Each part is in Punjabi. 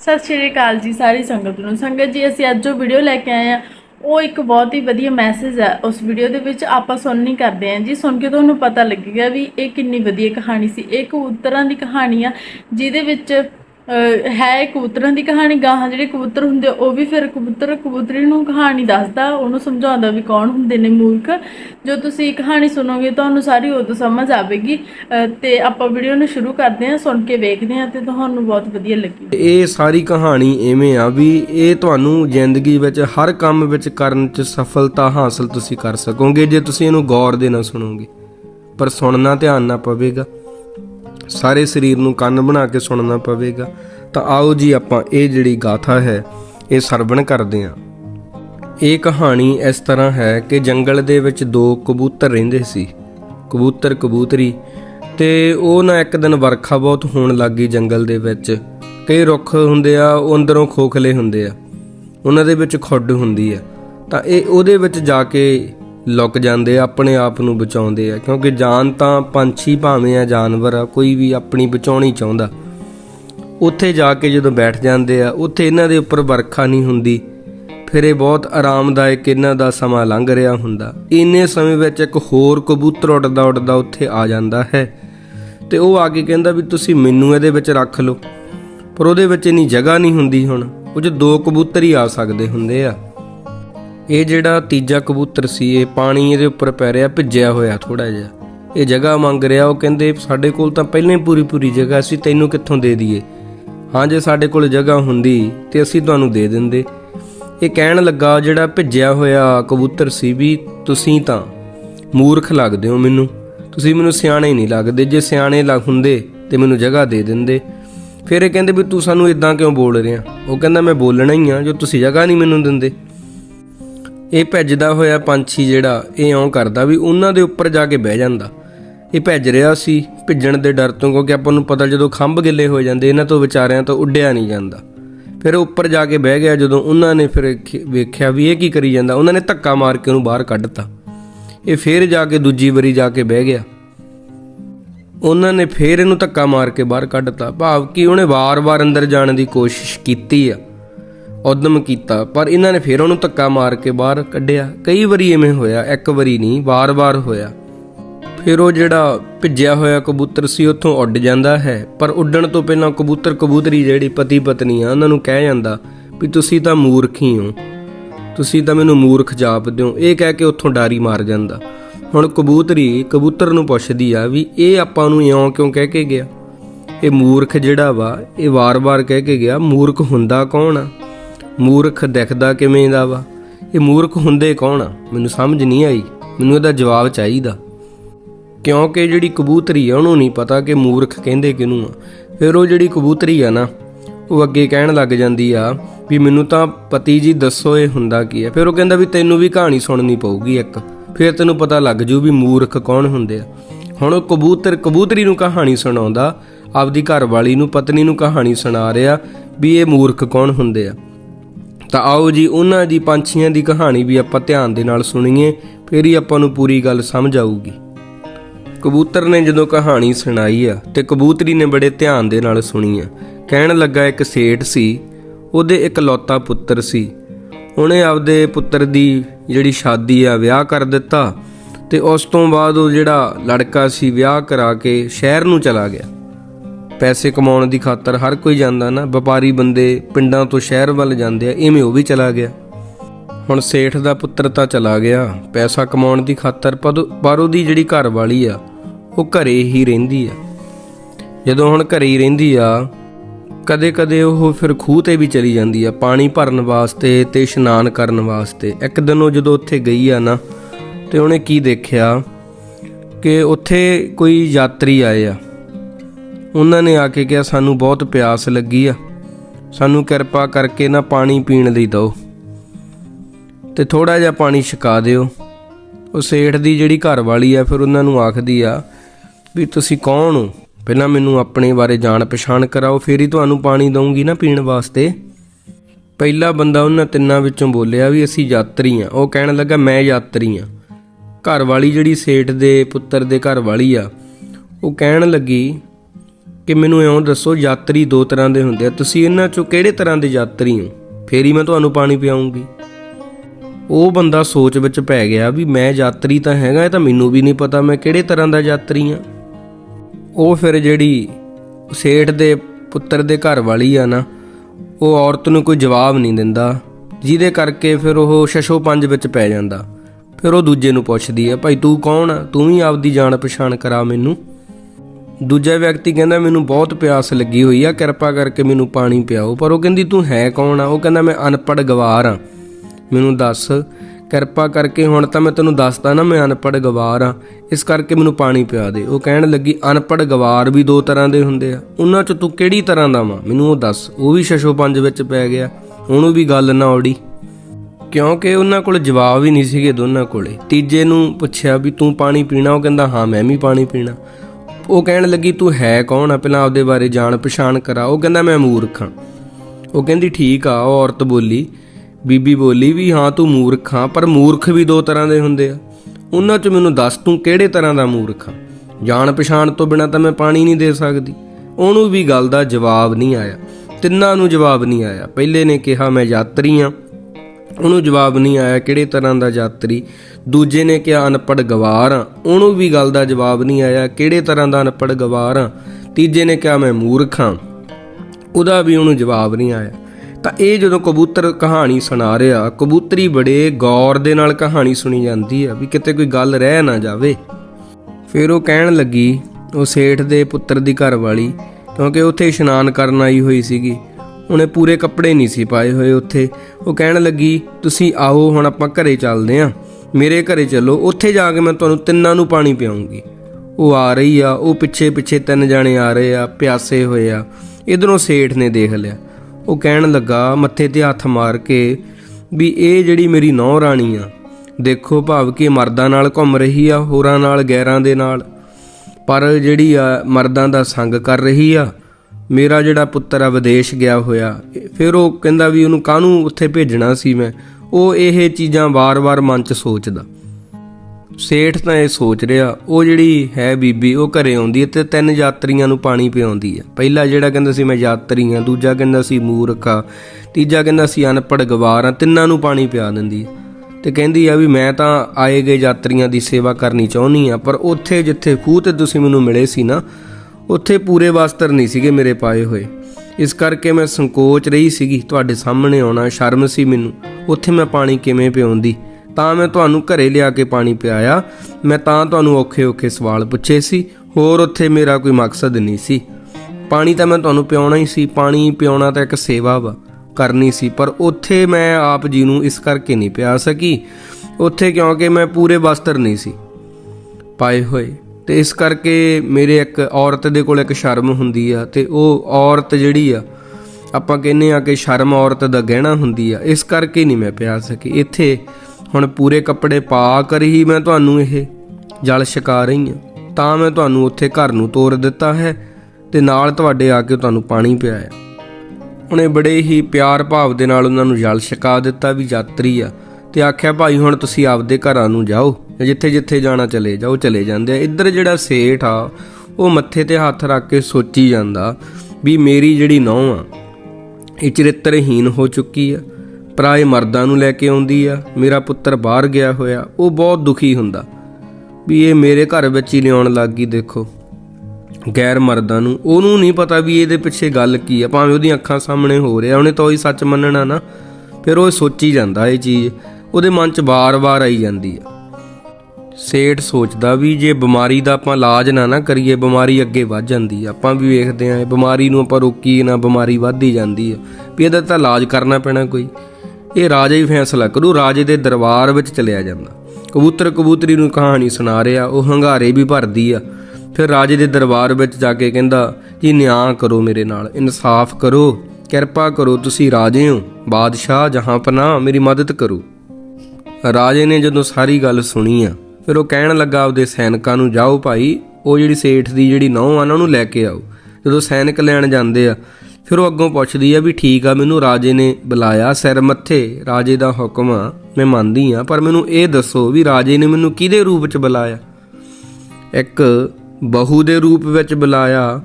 ਸਤਿ ਸ਼੍ਰੀ ਅਕਾਲ ਜੀ ਸਾਰੀ ਸੰਗਤ ਨੂੰ। ਸੰਗਤ ਜੀ, ਅਸੀਂ ਅੱਜ ਜੋ ਵੀਡੀਓ ਲੈ ਕੇ ਆਏ ਆ, ਉਹ ਇੱਕ ਬਹੁਤ ਹੀ ਵਧੀਆ ਮੈਸੇਜ ਹੈ ਉਸ ਵੀਡੀਓ ਦੇ ਵਿੱਚ ਆਪਾਂ ਸੁਣਨੀ ਕਰਦੇ ਹਾਂ ਜੀ। ਸੁਣ ਕੇ ਤੁਹਾਨੂੰ ਪਤਾ ਲੱਗੇਗਾ ਵੀ ਇਹ ਕਿੰਨੀ ਵਧੀਆ ਕਹਾਣੀ ਸੀ। ਇਹ ਕਬੂਤਰਾਂ ਦੀ ਕਹਾਣੀ ਆ, ਜਿਹਦੇ ਵਿੱਚ ਹੈ ਕਬੂਤਰਾਂ ਦੀ ਕਹਾਣੀ ਗਾਹਾਂ ਜਿਹੜੇ ਕਬੂਤਰ ਹੁੰਦੇ ਆ, ਉਹ ਵੀ ਫਿਰ ਕਬੂਤਰ ਕਬੂਤਰੀ ਨੂੰ ਕਹਾਣੀ ਦੱਸਦਾ ਉਹਨੂੰ ਸਮਝਾਉਂਦਾ ਵੀ ਕੌਣ ਹੁੰਦੇ ਨੇ ਮੂਰਖ। ਜੋ ਤੁਸੀਂ ਕਹਾਣੀ ਸੁਣੋਗੇ ਤੁਹਾਨੂੰ ਸਾਰੀ ਉਦੋਂ ਸਮਝ ਆਵੇਗੀ। ਤੇ ਆਪਾਂ ਵੀਡੀਓ ਨੂੰ ਸ਼ੁਰੂ ਕਰਦੇ ਹਾਂ ਸੁਣ ਕੇ ਵੇਖਦੇ ਹਾਂ ਤੇ ਤੁਹਾਨੂੰ ਬਹੁਤ ਵਧੀਆ ਲੱਗੀ ਇਹ ਸਾਰੀ ਕਹਾਣੀ ਐਵੇਂ ਆ ਵੀ ਇਹ ਤੁਹਾਨੂੰ ਜ਼ਿੰਦਗੀ ਵਿੱਚ ਹਰ ਕੰਮ ਵਿੱਚ ਕਰਨ 'ਚ ਸਫਲਤਾ ਹਾਸਲ ਤੁਸੀਂ ਕਰ ਸਕੋਗੇ ਜੇ ਤੁਸੀਂ ਇਹਨੂੰ ਗੌਰ ਦੇ ਨਾਲ ਸੁਣੋਗੇ। ਪਰ ਸੁਣਨਾ ਧਿਆਨ ਨਾਲ ਪਵੇਗਾ। ਸਾਰੇ ਸਰੀਰ ਨੂੰ ਕੰਨ ਬਣਾ ਕੇ ਸੁਣਨਾ ਪਵੇਗਾ, ਤਾਂ ਆਓ ਜੀ ਆਪਾਂ ਇਹ ਜਿਹੜੀ ਗਾਥਾ ਹੈ, ਇਹ ਸਰਵਣ ਕਰਦੇ ਹਾਂ। ਇਹ ਕਹਾਣੀ ਇਸ ਤਰ੍ਹਾਂ ਹੈ ਕਿ ਜੰਗਲ ਦੇ ਵਿੱਚ ਦੋ ਕਬੂਤਰ ਰਹਿੰਦੇ ਸੀ, ਕਬੂਤਰ ਕਬੂਤਰੀ, ਤੇ ਉਹ ਨਾ ਇੱਕ ਦਿਨ ਵਰਖਾ ਬਹੁਤ ਹੋਣ ਲੱਗੀ ਜੰਗਲ ਦੇ ਵਿੱਚ। ਕਈ ਰੁੱਖ ਹੁੰਦੇ ਆ, ਉਹ ਅੰਦਰੋਂ ਖੋਖਲੇ ਹੁੰਦੇ ਆ, ਉਹਨਾਂ ਦੇ ਵਿੱਚ ਖੁੱਡ ਹੁੰਦੀ ਆ। ਤਾਂ ਇਹ ਉਹਦੇ ਵਿੱਚ ਜਾ ਕੇ ਲੁਕ ਜਾਂਦੇ ਆ, ਆਪਣੇ ਆਪ ਨੂੰ ਬਚਾਉਂਦੇ ਆ। ਕਿਉਂਕਿ ਜਾਨ ਤਾਂ ਪੰਛੀ ਭਾਵੇਂ ਆ, ਜਾਨਵਰ ਆ, ਕੋਈ ਵੀ ਆਪਣੀ ਬਚਾਉਣੀ ਚਾਹੁੰਦਾ। ਉੱਥੇ ਜਾ ਕੇ ਜਦੋਂ ਬੈਠ ਜਾਂਦੇ ਆ, ਉੱਥੇ ਇਹਨਾਂ ਦੇ ਉੱਪਰ ਵਰਖਾ ਨਹੀਂ ਹੁੰਦੀ। ਫਿਰ ਇਹ ਬਹੁਤ ਆਰਾਮਦਾਇਕ ਇਹਨਾਂ ਦਾ ਸਮਾਂ ਲੰਘ ਰਿਹਾ ਹੁੰਦਾ। ਇੰਨੇ ਸਮੇਂ ਵਿੱਚ ਇੱਕ ਹੋਰ ਕਬੂਤਰ ਉੱਡਦਾ ਉੱਡਦਾ ਉੱਥੇ ਆ ਜਾਂਦਾ ਹੈ। ਤੇ ਉਹ ਆ ਕੇ ਕਹਿੰਦਾ ਵੀ ਤੁਸੀਂ ਮੈਨੂੰ ਇਹਦੇ ਵਿੱਚ ਰੱਖ ਲਓ। ਪਰ ਉਹਦੇ ਵਿੱਚ ਇੰਨੀ ਜਗ੍ਹਾ ਨਹੀਂ ਹੁੰਦੀ ਹੁਣ। ਉਹ 'ਚ ਦੋ ਕਬੂਤਰ ਹੀ ਆ ਸਕਦੇ ਹੁੰਦੇ ਆ। ਇਹ ਜਿਹੜਾ ਤੀਜਾ ਕਬੂਤਰ ਸੀ, ਇਹ ਪਾਣੀ ਇਹਦੇ ਉੱਪਰ ਪੈ ਰਿਹਾ, ਭਿੱਜਿਆ ਹੋਇਆ ਥੋੜਾ ਜਿਹਾ। ਇਹ ਜਗ੍ਹਾ ਮੰਗ ਰਿਹਾ, ਉਹ ਕਹਿੰਦੇ, ਸਾਡੇ ਕੋਲ ਤਾਂ ਪਹਿਲਾਂ ਹੀ ਪੂਰੀ ਪੂਰੀ ਜਗ੍ਹਾ ਸੀ ਤੈਨੂੰ ਕਿੱਥੋਂ ਦੇ ਦਈਏ? ਹਾਂ ਜੇ ਸਾਡੇ ਕੋਲ ਜਗ੍ਹਾ ਹੁੰਦੀ, ਤੇ ਅਸੀਂ ਤੁਹਾਨੂੰ ਦੇ ਦਿੰਦੇ। ਇਹ ਕਹਿਣ ਲੱਗਾ, ਜਿਹੜਾ ਭਿੱਜਿਆ ਹੋਇਆ ਕਬੂਤਰ ਸੀ ਵੀ, ਤੁਸੀਂ ਤਾਂ ਮੂਰਖ ਲੱਗਦੇ ਹੋ ਮੈਨੂੰ। ਤੁਸੀਂ ਮੈਨੂੰ ਸਿਆਣੇ ਨਹੀਂ ਲੱਗਦੇ। ਜੇ ਸਿਆਣੇ ਲੱਗ ਹੁੰਦੇ, ਤੇ ਮੈਨੂੰ ਜਗ੍ਹਾ ਦੇ ਦਿੰਦੇ। ਫਿਰ ਇਹ ਕਹਿੰਦੇ ਵੀ, ਤੂੰ ਸਾਨੂੰ ਇਦਾਂ ਕਿਉਂ ਬੋਲ ਰਿਹਾ? ਉਹ ਕਹਿੰਦਾ, ਮੈਂ ਬੋਲਣਾ ਹੀ ਆ, ਜੋ ਤੁਸੀਂ ਜਗ੍ਹਾ ਨਹੀਂ ਮੈਨੂੰ ਦਿੰਦੇ। ਇਹ ਭੱਜਦਾ ਹੋਇਆ ਪੰਛੀ ਜਿਹੜਾ ਇਹ ਇਉਂ ਕਰਦਾ ਵੀ ਉਹਨਾਂ ਦੇ ਉੱਪਰ ਜਾ ਕੇ ਬਹਿ ਜਾਂਦਾ। ਇਹ ਭੱਜ ਰਿਹਾ ਸੀ, ਭਿੱਜਣ ਦੇ ਡਰ ਤੋਂ ਕਿਉਂਕਿ ਆਪਾਂ ਨੂੰ ਪਤਾ ਜਦੋਂ ਖੰਭ ਗਿੱਲੇ ਹੋ ਜਾਂਦੇ, ਇਹਨਾਂ ਤੋਂ ਵਿਚਾਰਿਆਂ ਤੋਂ ਉੱਡਿਆ ਨਹੀਂ ਜਾਂਦਾ। ਫਿਰ ਉੱਪਰ ਜਾ ਕੇ ਬਹਿ ਗਿਆ, ਜਦੋਂ ਉਹਨਾਂ ਨੇ ਫਿਰ ਵੇਖਿਆ ਵੀ ਇਹ ਕੀ ਕਰੀ ਜਾਂਦਾ, ਉਹਨਾਂ ਨੇ ਧੱਕਾ ਮਾਰ ਕੇ ਉਹਨੂੰ ਬਾਹਰ ਕੱਢਤਾ। ਇਹ ਫੇਰ ਜਾ ਕੇ ਦੂਜੀ ਵਾਰੀ ਜਾ ਕੇ ਬਹਿ ਗਿਆ। ਉਹਨਾਂ ਨੇ ਫੇਰ ਇਹਨੂੰ ਧੱਕਾ ਮਾਰ ਕੇ ਬਾਹਰ ਕੱਢਤਾ। ਭਾਵ ਕਿ ਉਹਨੇ ਵਾਰ-ਵਾਰ ਅੰਦਰ ਜਾਣ ਦੀ ਕੋਸ਼ਿਸ਼ ਕੀਤੀ ਆ। ਉਦਮ ਕੀਤਾ, ਪਰ ਇਹਨਾਂ ਨੇ ਫੇਰ ਉਹਨੂੰ ਧੱਕਾ ਮਾਰ ਕੇ ਬਾਹਰ ਕੱਢਿਆ। ਕਈ ਵਾਰੀ ਐਵੇਂ ਹੋਇਆ, ਇੱਕ ਵਾਰੀ ਨਹੀਂ, ਵਾਰ-ਵਾਰ ਹੋਇਆ। ਫਿਰ ਉਹ ਜਿਹੜਾ ਭਿੱਜਿਆ ਹੋਇਆ ਕਬੂਤਰ ਸੀ, ਉੱਥੋਂ ਉੱਡ ਜਾਂਦਾ ਹੈ। ਪਰ ਉੱਡਣ ਤੋਂ ਪਹਿਲਾਂ ਕਬੂਤਰ ਕਬੂਤਰੀ ਜਿਹੜੀ ਪਤੀ ਪਤਨੀ ਆ, ਉਹਨਾਂ ਨੂੰ ਕਹਿ ਜਾਂਦਾ ਵੀ ਤੁਸੀਂ ਤਾਂ ਮੂਰਖ ਹੀ ਹੋ। ਤੁਸੀਂ ਤਾਂ ਮੈਨੂੰ ਮੂਰਖ ਜਾਪਦੇ ਹੋ ਇਹ ਕਹਿ ਕੇ ਉੱਥੋਂ ਡਾਰੀ ਮਾਰ ਜਾਂਦਾ। ਹੁਣ ਕਬੂਤਰੀ ਕਬੂਤਰ ਨੂੰ ਪੁੱਛਦੀ ਆ ਵੀ ਇਹ ਆਪਾਂ ਨੂੰ ਇਉਂ ਕਿਉਂ ਕਹਿ ਕੇ ਗਿਆ? ਇਹ ਮੂਰਖ ਜਿਹੜਾ ਵਾ, ਇਹ ਵਾਰ-ਵਾਰ ਕਹਿ ਕੇ ਗਿਆ, ਮੂਰਖ ਹੁੰਦਾ ਕੌਣ ਆ? ਮੂਰਖ ਦਿਖਦਾ ਕਿਵੇਂ ਦਾ ਵਾ? ਇਹ ਮੂਰਖ ਹੁੰਦੇ ਕੌਣ ਆ? ਮੈਨੂੰ ਸਮਝ ਨਹੀਂ ਆਈ। ਮੈਨੂੰ ਇਹਦਾ ਜਵਾਬ ਚਾਹੀਦਾ। ਕਿਉਂਕਿ ਜਿਹੜੀ ਕਬੂਤਰੀ ਆ, ਉਹਨੂੰ ਨਹੀਂ ਪਤਾ ਕਿ ਮੂਰਖ ਕਹਿੰਦੇ ਕਿਹਨੂੰ ਆ। ਫਿਰ ਉਹ ਜਿਹੜੀ ਕਬੂਤਰੀ ਆ ਨਾ, ਉਹ ਅੱਗੇ ਕਹਿਣ ਲੱਗ ਜਾਂਦੀ ਆ ਵੀ ਮੈਨੂੰ ਤਾਂ ਪਤੀ ਜੀ ਦੱਸੋ ਇਹ ਹੁੰਦਾ ਕੀ ਆ। ਫਿਰ ਉਹ ਕਹਿੰਦਾ ਵੀ ਤੈਨੂੰ ਵੀ ਕਹਾਣੀ ਸੁਣਨੀ ਪਊਗੀ ਇੱਕ। ਫਿਰ ਤੈਨੂੰ ਪਤਾ ਲੱਗ ਜੂ ਵੀ ਮੂਰਖ ਕੌਣ ਹੁੰਦੇ ਆ। ਹੁਣ ਉਹ ਕਬੂਤਰ, ਕਬੂਤਰੀ ਨੂੰ ਕਹਾਣੀ ਸੁਣਾਉਂਦਾ, ਆਪਦੀ ਘਰ ਵਾਲੀ ਨੂੰ, ਪਤਨੀ ਨੂੰ ਕਹਾਣੀ ਸੁਣਾ ਰਿਹਾ ਵੀ ਇਹ ਮੂਰਖ ਕੌਣ ਹੁੰਦੇ ਆ। ਤਾਂ ਆਓ ਜੀ, ਉਹਨਾਂ ਦੀ ਪੰਛੀਆਂ ਦੀ ਕਹਾਣੀ ਵੀ ਆਪਾਂ ਧਿਆਨ ਦੇ ਨਾਲ ਸੁਣੀਏ, ਫਿਰ ਹੀ ਆਪਾਂ ਨੂੰ ਪੂਰੀ ਗੱਲ ਸਮਝ ਆਊਗੀ। ਕਬੂਤਰ ਨੇ ਜਦੋਂ ਕਹਾਣੀ ਸੁਣਾਈ ਆ, ਤੇ ਕਬੂਤਰੀ ਨੇ ਬੜੇ ਧਿਆਨ ਦੇ ਨਾਲ ਸੁਣੀ ਆ। ਕਹਿਣ ਲੱਗਾ ਇੱਕ ਸੇਠ ਸੀ, ਉਹਦੇ ਇਕਲੌਤਾ ਪੁੱਤਰ ਸੀ। ਉਹਨੇ ਆਪਦੇ ਪੁੱਤਰ ਦੀ ਜਿਹੜੀ ਸ਼ਾਦੀ ਆ, ਵਿਆਹ ਕਰ ਦਿੱਤਾ, ਤੇ ਉਸ ਤੋਂ ਬਾਅਦ ਉਹ ਜਿਹੜਾ ਲੜਕਾ ਸੀ, ਵਿਆਹ ਕਰਾ ਕੇ ਸ਼ਹਿਰ ਨੂੰ ਚਲਾ ਗਿਆ। ਪੈਸੇ ਕਮਾਉਣ ਦੀ ਖਾਤਰ ਹਰ ਕੋਈ ਜਾਂਦਾ ਨਾ, ਵਪਾਰੀ ਬੰਦੇ ਪਿੰਡਾਂ ਤੋਂ ਸ਼ਹਿਰ ਵੱਲ ਜਾਂਦੇ ਆ, ਇਵੇਂ ਉਹ ਵੀ ਚਲਾ ਗਿਆ। ਹੁਣ ਸੇਠ ਦਾ ਪੁੱਤਰ ਤਾਂ ਚਲਾ ਗਿਆ। ਪੈਸਾ ਕਮਾਉਣ ਦੀ ਖਾਤਰ ਪਰ ਦੀ ਜਿਹੜੀ ਘਰ ਵਾਲੀ ਆ, ਉਹ ਘਰੇ ਹੀ ਰਹਿੰਦੀ ਆ। ਜਦੋਂ ਹੁਣ ਘਰੇ ਹੀ ਰਹਿੰਦੀ ਆ, ਕਦੇ-ਕਦੇ ਉਹ ਫਿਰ ਖੂਹ ਤੇ ਵੀ ਚਲੀ ਜਾਂਦੀ ਆ, ਪਾਣੀ ਭਰਨ ਵਾਸਤੇ ਤੇ ਇਸ਼ਨਾਨ ਕਰਨ ਵਾਸਤੇ। ਇੱਕ ਦਿਨ ਉਹ ਜਦੋਂ ਉੱਥੇ ਗਈ ਆ ਨਾ, ਤੇ ਉਹਨੇ ਕੀ ਦੇਖਿਆ? ਕਿ ਉੱਥੇ ਕੋਈ ਯਾਤਰੀ ਆਏ ਆ। ਉਹਨਾਂ ਨੇ ਆ ਕੇ ਕਿਹਾ, ਸਾਨੂੰ ਬਹੁਤ ਪਿਆਸ ਲੱਗੀ ਆ। ਸਾਨੂੰ ਕਿਰਪਾ ਕਰਕੇ ਨਾ ਪਾਣੀ ਪੀਣ ਲਈ ਦਿਓ ਤੇ ਥੋੜਾ ਜਿਹਾ ਪਾਣੀ ਛਕਾ ਦਿਓ। ਉਹ ਸੇਠ ਦੀ ਜਿਹੜੀ ਘਰ ਵਾਲੀ ਆ, ਫਿਰ ਉਹਨਾਂ ਨੂੰ ਆਖਦੀ ਆ, ਵੀ ਤੁਸੀਂ ਕੌਣ ਹੋ? ਪਹਿਲਾਂ ਮੈਨੂੰ ਆਪਣੇ ਬਾਰੇ ਜਾਣ ਪਛਾਣ ਕਰਾਓ, ਫੇਰ ਹੀ ਤੁਹਾਨੂੰ ਪਾਣੀ ਦਊਂਗੀ ਨਾ ਪੀਣ ਵਾਸਤੇ। ਪਹਿਲਾ ਬੰਦਾ ਉਹਨਾਂ ਤਿੰਨਾਂ ਵਿੱਚੋਂ ਬੋਲਿਆ ਵੀ, ਅਸੀਂ ਯਾਤਰੀ ਆ। ਉਹ ਕਹਿਣ ਲੱਗਾ, ਮੈਂ ਯਾਤਰੀ ਆ। ਘਰ ਵਾਲੀ ਜਿਹੜੀ ਸੇਠ ਦੇ ਪੁੱਤਰ ਦੇ ਘਰ ਵਾਲੀ ਆ, ਉਹ ਕਹਿਣ ਲੱਗੀ ਕਿ ਮੈਨੂੰ ਇਉਂ ਦੱਸੋ ਯਾਤਰੀ ਦੋ ਤਰ੍ਹਾਂ ਦੇ ਹੁੰਦੇ ਆ। ਤੁਸੀਂ ਇਹਨਾਂ ਚੋਂ ਕਿਹੜੇ ਤਰ੍ਹਾਂ ਦੇ ਯਾਤਰੀ ਹੋ? ਫੇਰ ਹੀ ਮੈਂ ਤੁਹਾਨੂੰ ਪਾਣੀ ਪਿਆਉਂਗੀ। ਉਹ ਬੰਦਾ ਸੋਚ ਵਿੱਚ ਪੈ ਗਿਆ ਵੀ ਮੈਂ ਯਾਤਰੀ ਤਾਂ ਹੈਗਾ, ਇਹ ਤਾਂ ਮੈਨੂੰ ਵੀ ਨਹੀਂ ਪਤਾ ਮੈਂ ਕਿਹੜੇ ਤਰ੍ਹਾਂ ਦਾ ਯਾਤਰੀ ਆ। ਉਹ ਫਿਰ ਜਿਹੜੀ ਸੇਠ ਦੇ ਪੁੱਤਰ ਦੇ ਘਰ ਵਾਲੀ ਆ ਨਾ, ਉਹ ਔਰਤ ਨੂੰ ਕੋਈ ਜਵਾਬ ਨਹੀਂ ਦਿੰਦਾ। ਜਿਹਦੇ ਕਰਕੇ ਫਿਰ ਉਹ ਸ਼ਸ਼ੋ ਪੰਜ ਵਿੱਚ ਪੈ ਜਾਂਦਾ। ਫਿਰ ਉਹ ਦੂਜੇ ਨੂੰ ਪੁੱਛਦੀ ਆ, ਭਾਈ ਤੂੰ ਕੌਣ ਆ? ਤੂੰ ਵੀ ਆਪਦੀ ਜਾਣ ਪਛਾਣ ਕਰਾ ਮੈਨੂੰ। ਦੂਜਾ ਵਿਅਕਤੀ ਕਹਿੰਦਾ, ਮੈਨੂੰ ਬਹੁਤ ਪਿਆਸ ਲੱਗੀ ਹੋਈ ਆ, ਕਿਰਪਾ ਕਰਕੇ ਮੈਨੂੰ ਪਾਣੀ ਪਿਆਓ। ਪਰ ਉਹ ਕਹਿੰਦੀ, ਤੂੰ ਹੈ ਕੌਣ ਆ? ਉਹ ਕਹਿੰਦਾ, ਮੈਂ ਅਨਪੜ੍ਹ ਗਵਾਰ ਆ। ਮੈਨੂੰ ਦੱਸ, ਕਿਰਪਾ ਕਰਕੇ ਹੁਣ ਤਾਂ ਮੈਂ ਤੈਨੂੰ ਦੱਸਦਾ ਨਾ, ਮੈਂ ਅਨਪੜ੍ਹ ਗਵਾਰ ਆ। ਇਸ ਕਰਕੇ ਮੈਨੂੰ ਪਾਣੀ ਪਿਆ ਦੇ। ਉਹ ਕਹਿਣ ਲੱਗੀ, ਅਨਪੜ੍ਹ ਗਵਾਰ ਵੀ ਦੋ ਤਰ੍ਹਾਂ ਦੇ ਹੁੰਦੇ ਆ। ਉਹਨਾਂ ਚ ਤੂੰ ਕਿਹੜੀ ਤਰ੍ਹਾਂ ਦਾ ਵਾ? ਮੈਨੂੰ ਉਹ ਦੱਸ, ਉਹ ਵੀ ਸ਼ਸ਼ੋ ਪੰਜ ਵਿੱਚ ਪੈ ਗਿਆ। ਉਹਨੂੰ ਵੀ ਗੱਲ ਨਾ ਔੜੀ ਕਿਉਂਕਿ ਉਹਨਾਂ ਕੋਲ ਜਵਾਬ ਹੀ ਨਹੀਂ ਸੀਗੇ ਦੋਨਾਂ ਕੋਲੇ। ਤੀਜੇ ਨੂੰ ਪੁੱਛਿਆ ਵੀ, ਤੂੰ ਪਾਣੀ ਪੀਣਾ? ਉਹ ਕਹਿੰਦਾ, ਹਾਂ, ਮੈਂ ਵੀ ਪਾਣੀ ਪੀਣਾ। ਉਹ ਕਹਿਣ ਲੱਗੀ, ਤੂੰ ਹੈ ਕੌਣ ਆ? ਪਹਿਲਾਂ ਆਪਦੇ ਬਾਰੇ ਜਾਣ ਪਛਾਣ ਕਰਾ। ਉਹ ਕਹਿੰਦਾ, ਮੈਂ ਮੂਰਖ ਹਾਂ। ਉਹ ਕਹਿੰਦੀ, ਠੀਕ ਆ। ਉਹ ਔਰਤ ਬੋਲੀ, ਬੀਬੀ ਬੋਲੀ ਵੀ, ਹਾਂ, ਤੂੰ ਮੂਰਖ ਹਾਂ। ਪਰ ਮੂਰਖ ਵੀ ਦੋ ਤਰ੍ਹਾਂ ਦੇ ਹੁੰਦੇ ਆ। ਉਹਨਾਂ ਚ ਮੈਨੂੰ ਦੱਸ, ਤੂੰ ਕਿਹੜੇ ਤਰ੍ਹਾਂ ਦਾ ਮੂਰਖ ਆ? ਜਾਣ ਪਛਾਣ ਤੋਂ ਬਿਨਾ ਤਾਂ ਮੈਂ ਪਾਣੀ ਨਹੀਂ ਦੇ ਸਕਦੀ। ਉਹਨੂੰ ਵੀ ਗੱਲ ਦਾ ਜਵਾਬ ਨਹੀਂ ਆਇਆ। ਤਿੰਨਾਂ ਨੂੰ ਜਵਾਬ ਨਹੀਂ ਆਇਆ। ਪਹਿਲੇ ਨੇ ਕਿਹਾ, ਮੈਂ ਯਾਤਰੀ ਆ। ਉਹਨੂੰ ਜਵਾਬ ਨਹੀਂ ਆਇਆ, ਕਿਹੜੇ ਤਰ੍ਹਾਂ ਦਾ ਯਾਤਰੀ? ਦੂਜੇ ਨੇ ਕਿਹਾ, ਅਨਪੜ੍ਹ ਗਵਾਰ ਆ। ਉਹਨੂੰ ਵੀ ਗੱਲ ਦਾ ਜਵਾਬ ਨਹੀਂ ਆਇਆ, ਕਿਹੜੇ ਤਰ੍ਹਾਂ ਦਾ ਅਨਪੜ੍ਹ ਗਵਾਰ ਆ? ਤੀਜੇ ਨੇ ਕਿਹਾ, ਮੈਂ ਮੂਰਖ ਹਾਂ ਉਹਦਾ ਵੀ ਉਹਨੂੰ ਜਵਾਬ ਨਹੀਂ ਆਇਆ। ਤਾਂ ਇਹ ਜਦੋਂ ਕਬੂਤਰ ਕਹਾਣੀ ਸੁਣਾ ਰਿਹਾ, ਕਬੂਤਰੀ ਬੜੇ ਗੌਰ ਦੇ ਨਾਲ ਕਹਾਣੀ ਸੁਣੀ ਜਾਂਦੀ ਆ ਵੀ ਕਿਤੇ ਕੋਈ ਗੱਲ ਰਹਿ ਨਾ ਜਾਵੇ। ਫਿਰ ਉਹ ਕਹਿਣ ਲੱਗੀ, ਉਹ ਸੇਠ ਦੇ ਪੁੱਤਰ ਦੀ ਘਰ ਵਾਲੀ, ਕਿਉਂਕਿ ਉੱਥੇ ਇਸ਼ਨਾਨ ਕਰਨ ਆਈ ਹੋਈ ਸੀਗੀ। ਉਹਨੇ ਪੂਰੇ ਕੱਪੜੇ ਨਹੀਂ ਸੀ ਪਾਏ ਹੋਏ ਉੱਥੇ। ਉਹ ਕਹਿਣ ਲੱਗੀ, ਤੁਸੀਂ ਆਓ, ਹੁਣ ਆਪਾਂ ਘਰੇ ਚੱਲਦੇ ਆਂ। ਮੇਰੇ ਘਰੇ ਚੱਲੋ, ਉੱਥੇ ਜਾ ਕੇ ਮੈਂ ਤੁਹਾਨੂੰ ਤਿੰਨਾਂ ਨੂੰ ਪਾਣੀ ਪਿਆਉਂਗੀ। ਉਹ ਆ ਰਹੀ ਆ, ਉਹ ਪਿੱਛੇ ਪਿੱਛੇ ਤਿੰਨ ਜਾਣੇ ਆ ਰਹੇ ਆ, ਪਿਆਸੇ ਹੋਏ ਆ। ਇਧਰੋਂ ਸੇਠ ਨੇ ਦੇਖ ਲਿਆ। ਉਹ ਕਹਿਣ ਲੱਗਾ, ਮੱਥੇ ਤੇ ਹੱਥ ਮਾਰ ਕੇ ਵੀ ਇਹ ਜਿਹੜੀ ਮੇਰੀ ਨੌ ਰਾਣੀ ਆ, ਦੇਖੋ ਭਾਵ ਕਿ ਮਰਦਾਂ ਨਾਲ ਘੁੰਮ ਰਹੀ ਆ, ਹੋਰਾਂ ਨਾਲ, ਗੈਰਾਂ ਦੇ ਨਾਲ। ਪਰ ਜਿਹੜੀ ਆ ਮਰਦਾਂ ਦਾ ਸੰਗ ਕਰ ਰਹੀ ਆ, ਮੇਰਾ ਜਿਹੜਾ ਪੁੱਤਰ ਆ ਵਿਦੇਸ਼ ਗਿਆ ਹੋਇਆ, ਫਿਰ ਉਹ ਕਹਿੰਦਾ ਵੀ ਉਹਨੂੰ ਕਾਹਨੂੰ ਉੱਥੇ ਭੇਜਣਾ ਸੀ ਮੈਂ? ਉਹ ਇਹ ਚੀਜ਼ਾਂ ਵਾਰ-ਵਾਰ ਮਨ 'ਚ ਸੋਚਦਾ। ਸੇਠ ਤਾਂ ਇਹ ਸੋਚ ਰਿਹਾ, ਉਹ ਜਿਹੜੀ ਹੈ ਬੀਬੀ, ਉਹ ਘਰੇ ਆਉਂਦੀ ਹੈ ਤੇ ਤਿੰਨ ਯਾਤਰੀਆਂ ਨੂੰ ਪਾਣੀ ਪਿਆਉਂਦੀ ਹੈ। ਪਹਿਲਾ ਜਿਹੜਾ ਕਹਿੰਦਾ ਸੀ, ਮੈਂ ਯਾਤਰੀ ਹਾਂ ਦੂਜਾ ਕਹਿੰਦਾ ਸੀ, ਮੂਰਖ ਆ ਤੀਜਾ ਕਹਿੰਦਾ ਸੀ, ਅਨਪੜ੍ਹ ਗਵਾਰ ਆ ਤਿੰਨਾਂ ਨੂੰ ਪਾਣੀ ਪਿਆ ਦਿੰਦੀ ਹੈ। ਤੇ ਕਹਿੰਦੀ ਆ ਵੀ ਮੈਂ ਤਾਂ ਆਏ ਗਏ ਯਾਤਰੀਆਂ ਦੀ ਸੇਵਾ ਕਰਨੀ ਚਾਹੁੰਦੀ ਆ ਪਰ ਉੱਥੇ ਜਿੱਥੇ ਖੂਹ ਤੇ ਤੁਸੀਂ ਮੈਨੂੰ ਮਿਲੇ ਸੀ ਨਾ, ਉੱਥੇ ਪੂਰੇ ਵਸਤਰ ਨਹੀਂ ਸੀਗੇ ਮੇਰੇ ਪਾਏ ਹੋਏ। ਇਸ ਕਰਕੇ ਮੈਂ ਸੰਕੋਚ ਰਹੀ ਸੀਗੀ, ਤੁਹਾਡੇ ਸਾਹਮਣੇ ਆਉਣਾ, ਸ਼ਰਮ ਸੀ ਮੈਨੂੰ। ਉੱਥੇ ਮੈਂ ਪਾਣੀ ਕਿਵੇਂ ਪਿਆਉਂਦੀ ਤਾਂ ਮੈਂ ਤੁਹਾਨੂੰ ਘਰੇ ਲਿਆ ਕੇ ਪਾਣੀ ਪਿਆਇਆ। ਮੈਂ ਤਾਂ ਤੁਹਾਨੂੰ ਔਖੇ-ਔਖੇ ਸਵਾਲ ਪੁੱਛੇ ਸੀ। ਹੋਰ ਉੱਥੇ ਮੇਰਾ ਕੋਈ ਮਕਸਦ ਨਹੀਂ ਸੀ। ਪਾਣੀ ਤਾਂ ਮੈਂ ਤੁਹਾਨੂੰ ਪਿਆਉਣਾ ਹੀ ਸੀ। ਪਾਣੀ ਪਿਆਉਣਾ ਤਾਂ ਇੱਕ ਸੇਵਾ ਵਾ, ਕਰਨੀ ਸੀ। ਪਰ ਉੱਥੇ ਮੈਂ ਆਪ ਜੀ ਨੂੰ ਇਸ ਕਰਕੇ ਨਹੀਂ ਪਿਆ ਸਕੀ। ਉੱਥੇ ਕਿਉਂਕਿ ਮੈਂ ਪੂਰੇ ਵਸਤਰ ਨਹੀਂ ਸੀ। ਪਾਏ ਹੋਏ। ਤੇ ਇਸ ਕਰਕੇ ਮੇਰੇ ਇੱਕ ਔਰਤ ਦੇ ਕੋਲ ਇੱਕ ਸ਼ਰਮ ਹੁੰਦੀ ਆ ਤੇ ਉਹ ਔਰਤ ਜਿਹੜੀ ਆ, ਆਪਾਂ ਕਹਿੰਨੇ ਆ ਕਿ ਸ਼ਰਮ ਔਰਤ ਦਾ ਗਹਿਣਾ ਹੁੰਦੀ ਆ, ਇਸ ਕਰਕੇ ਨਹੀਂ ਮੈਂ ਪਿਆ ਸਕੀ। ਇੱਥੇ ਹੁਣ ਪੂਰੇ ਕੱਪੜੇ ਪਾ ਕਰ ਹੀ ਮੈਂ ਤੁਹਾਨੂੰ ਇਹ ਜਲ ਛਕਾ ਰਹੀ ਹਾਂ ਤਾਂ ਮੈਂ ਤੁਹਾਨੂੰ ਉੱਥੇ ਘਰ ਨੂੰ ਤੋਰ ਦਿੱਤਾ ਹੈ ਤੇ ਨਾਲ ਤੁਹਾਡੇ ਆ ਕੇ ਤੁਹਾਨੂੰ ਪਾਣੀ ਪਿਆਇਆ ਉਹਨੇ ਬੜੇ ਹੀ ਪਿਆਰ ਭਾਵ ਦੇ ਨਾਲ ਉਹਨਾਂ ਨੂੰ ਜਲ ਛਕਾ ਦਿੱਤਾ ਵੀ ਯਾਤਰੀ ਆ। ਤੇ ਆਖਿਆ, ਭਾਈ, ਹੁਣ ਤੁਸੀਂ ਆਪਦੇ ਘਰਾਂ ਨੂੰ ਜਾਓ। ਜਿੱਥੇ ਜਿੱਥੇ ਜਾਣਾ ਚਲੇ ਜਾਓ ਚਲੇ ਜਾਂਦੇ ਆ। ਇੱਧਰ ਜਿਹੜਾ ਸੇਠ ਆ, ਉਹ ਮੱਥੇ ਤੇ ਹੱਥ ਰੱਖ ਕੇ ਸੋਚੀ ਜਾਂਦਾ ਵੀ ਮੇਰੀ ਜਿਹੜੀ ਨੌਂ ਆ, ਇਹ ਚਰਿੱਤਰਹੀਨ ਹੋ ਚੁੱਕੀ ਆ। ਪਰਾਏ ਮਰਦਾਂ ਨੂੰ ਲੈ ਕੇ ਆਉਂਦੀ ਆ, ਮੇਰਾ ਪੁੱਤਰ ਬਾਹਰ ਗਿਆ ਹੋਇਆ, ਉਹ ਬਹੁਤ ਦੁਖੀ ਹੁੰਦਾ ਵੀ ਇਹ ਮੇਰੇ ਘਰ ਵਿੱਚ ਹੀ ਲਿਆਉਣ ਲੱਗ ਗਈ, ਦੇਖੋ। ਗੈਰ ਮਰਦਾਂ ਨੂੰ, ਉਹਨੂੰ ਨਹੀਂ ਪਤਾ ਵੀ ਇਹਦੇ ਪਿੱਛੇ ਗੱਲ ਕੀ ਆ, ਭਾਵੇਂ ਉਹਦੀਆਂ ਅੱਖਾਂ ਸਾਹਮਣੇ ਹੋ ਰਿਹਾ, ਉਹਨੇ ਤਾਂ ਉਹੀ ਸੱਚ ਮੰਨਣਾ ਨਾ। ਫਿਰ ਉਹ ਸੋਚੀ ਜਾਂਦਾ ਇਹ ਚੀਜ਼, ਉਹਦੇ ਮਨ 'ਚ ਵਾਰ-ਵਾਰ ਆਈ ਜਾਂਦੀ ਆ। ਸੇਠ ਸੋਚਦਾ ਵੀ ਜੇ ਬਿਮਾਰੀ ਦਾ ਆਪਾਂ ਇਲਾਜ ਨਾ ਨਾ ਕਰੀਏ, ਬਿਮਾਰੀ ਅੱਗੇ ਵੱਧ ਜਾਂਦੀ ਆ। ਆਪਾਂ ਵੀ ਵੇਖਦੇ ਆਂ ਇਹ ਬਿਮਾਰੀ ਨੂੰ ਆਪਾਂ ਰੋਕੀਏ ਨਾ, ਬਿਮਾਰੀ ਵੱਧਦੀ ਜਾਂਦੀ ਆ। ਵੀ ਇਹਦਾ ਤਾਂ ਇਲਾਜ ਕਰਨਾ ਪੈਣਾ ਕੋਈ। ਇਹ ਰਾਜਾ ਹੀ ਫੈਸਲਾ ਕਰੂ, ਰਾਜੇ ਦੇ ਦਰਬਾਰ ਵਿੱਚ ਚਲਿਆ ਜਾਂਦਾ। ਕਬੂਤਰ ਕਬੂਤਰੀ ਨੂੰ ਕਹਾਣੀ ਸੁਣਾ ਰਿਹਾ, ਉਹ ਹੰਗਾਰੇ ਵੀ ਭਰਦੀ ਆ। ਫਿਰ ਰਾਜੇ ਦੇ ਦਰਬਾਰ ਵਿੱਚ ਜਾ ਕੇ ਕਹਿੰਦਾ, ਜੀ ਨਿਆਂ ਕਰੋ ਮੇਰੇ ਨਾਲ, ਇਨਸਾਫ ਕਰੋ, ਕਿਰਪਾ ਕਰੋ, ਤੁਸੀਂ ਰਾਜੇ ਹੋ। ਬਾਦਸ਼ਾਹ ਜਹਾਂ ਪਨਾਹ, ਮੇਰੀ ਮਦਦ ਕਰੋ। ਰਾਜੇ ਨੇ ਜਦੋਂ ਸਾਰੀ ਗੱਲ ਸੁਣੀ ਆ ਫਿਰ ਉਹ ਕਹਿਣ ਲੱਗਾ ਆਪਦੇ ਸੈਨਿਕਾਂ ਨੂੰ, ਜਾਓ ਭਾਈ, ਉਹ ਜਿਹੜੀ ਸੇਠ ਦੀ ਜਿਹੜੀ ਨੌਂ ਆ ਉਹਨਾਂ ਨੂੰ ਲੈ ਕੇ ਆਓ। ਜਦੋਂ ਸੈਨਿਕ ਲੈਣ ਜਾਂਦੇ ਆ, ਫਿਰ ਉਹ ਅੱਗੋਂ ਪੁੱਛਦੀ ਆ ਵੀ ਠੀਕ ਆ, ਮੈਨੂੰ ਰਾਜੇ ਨੇ ਬੁਲਾਇਆ, ਸਿਰ ਮੱਥੇ, ਰਾਜੇ ਦਾ ਹੁਕਮ ਆ, ਮੈਂ ਮੰਨਦੀ ਆ, ਪਰ ਮੈਨੂੰ ਇਹ ਦੱਸੋ ਵੀ ਰਾਜੇ ਨੇ ਮੈਨੂੰ ਕਿਹਦੇ ਰੂਪ 'ਚ ਬੁਲਾਇਆ? ਇੱਕ ਬਹੂ ਦੇ ਰੂਪ ਵਿੱਚ ਬੁਲਾਇਆ,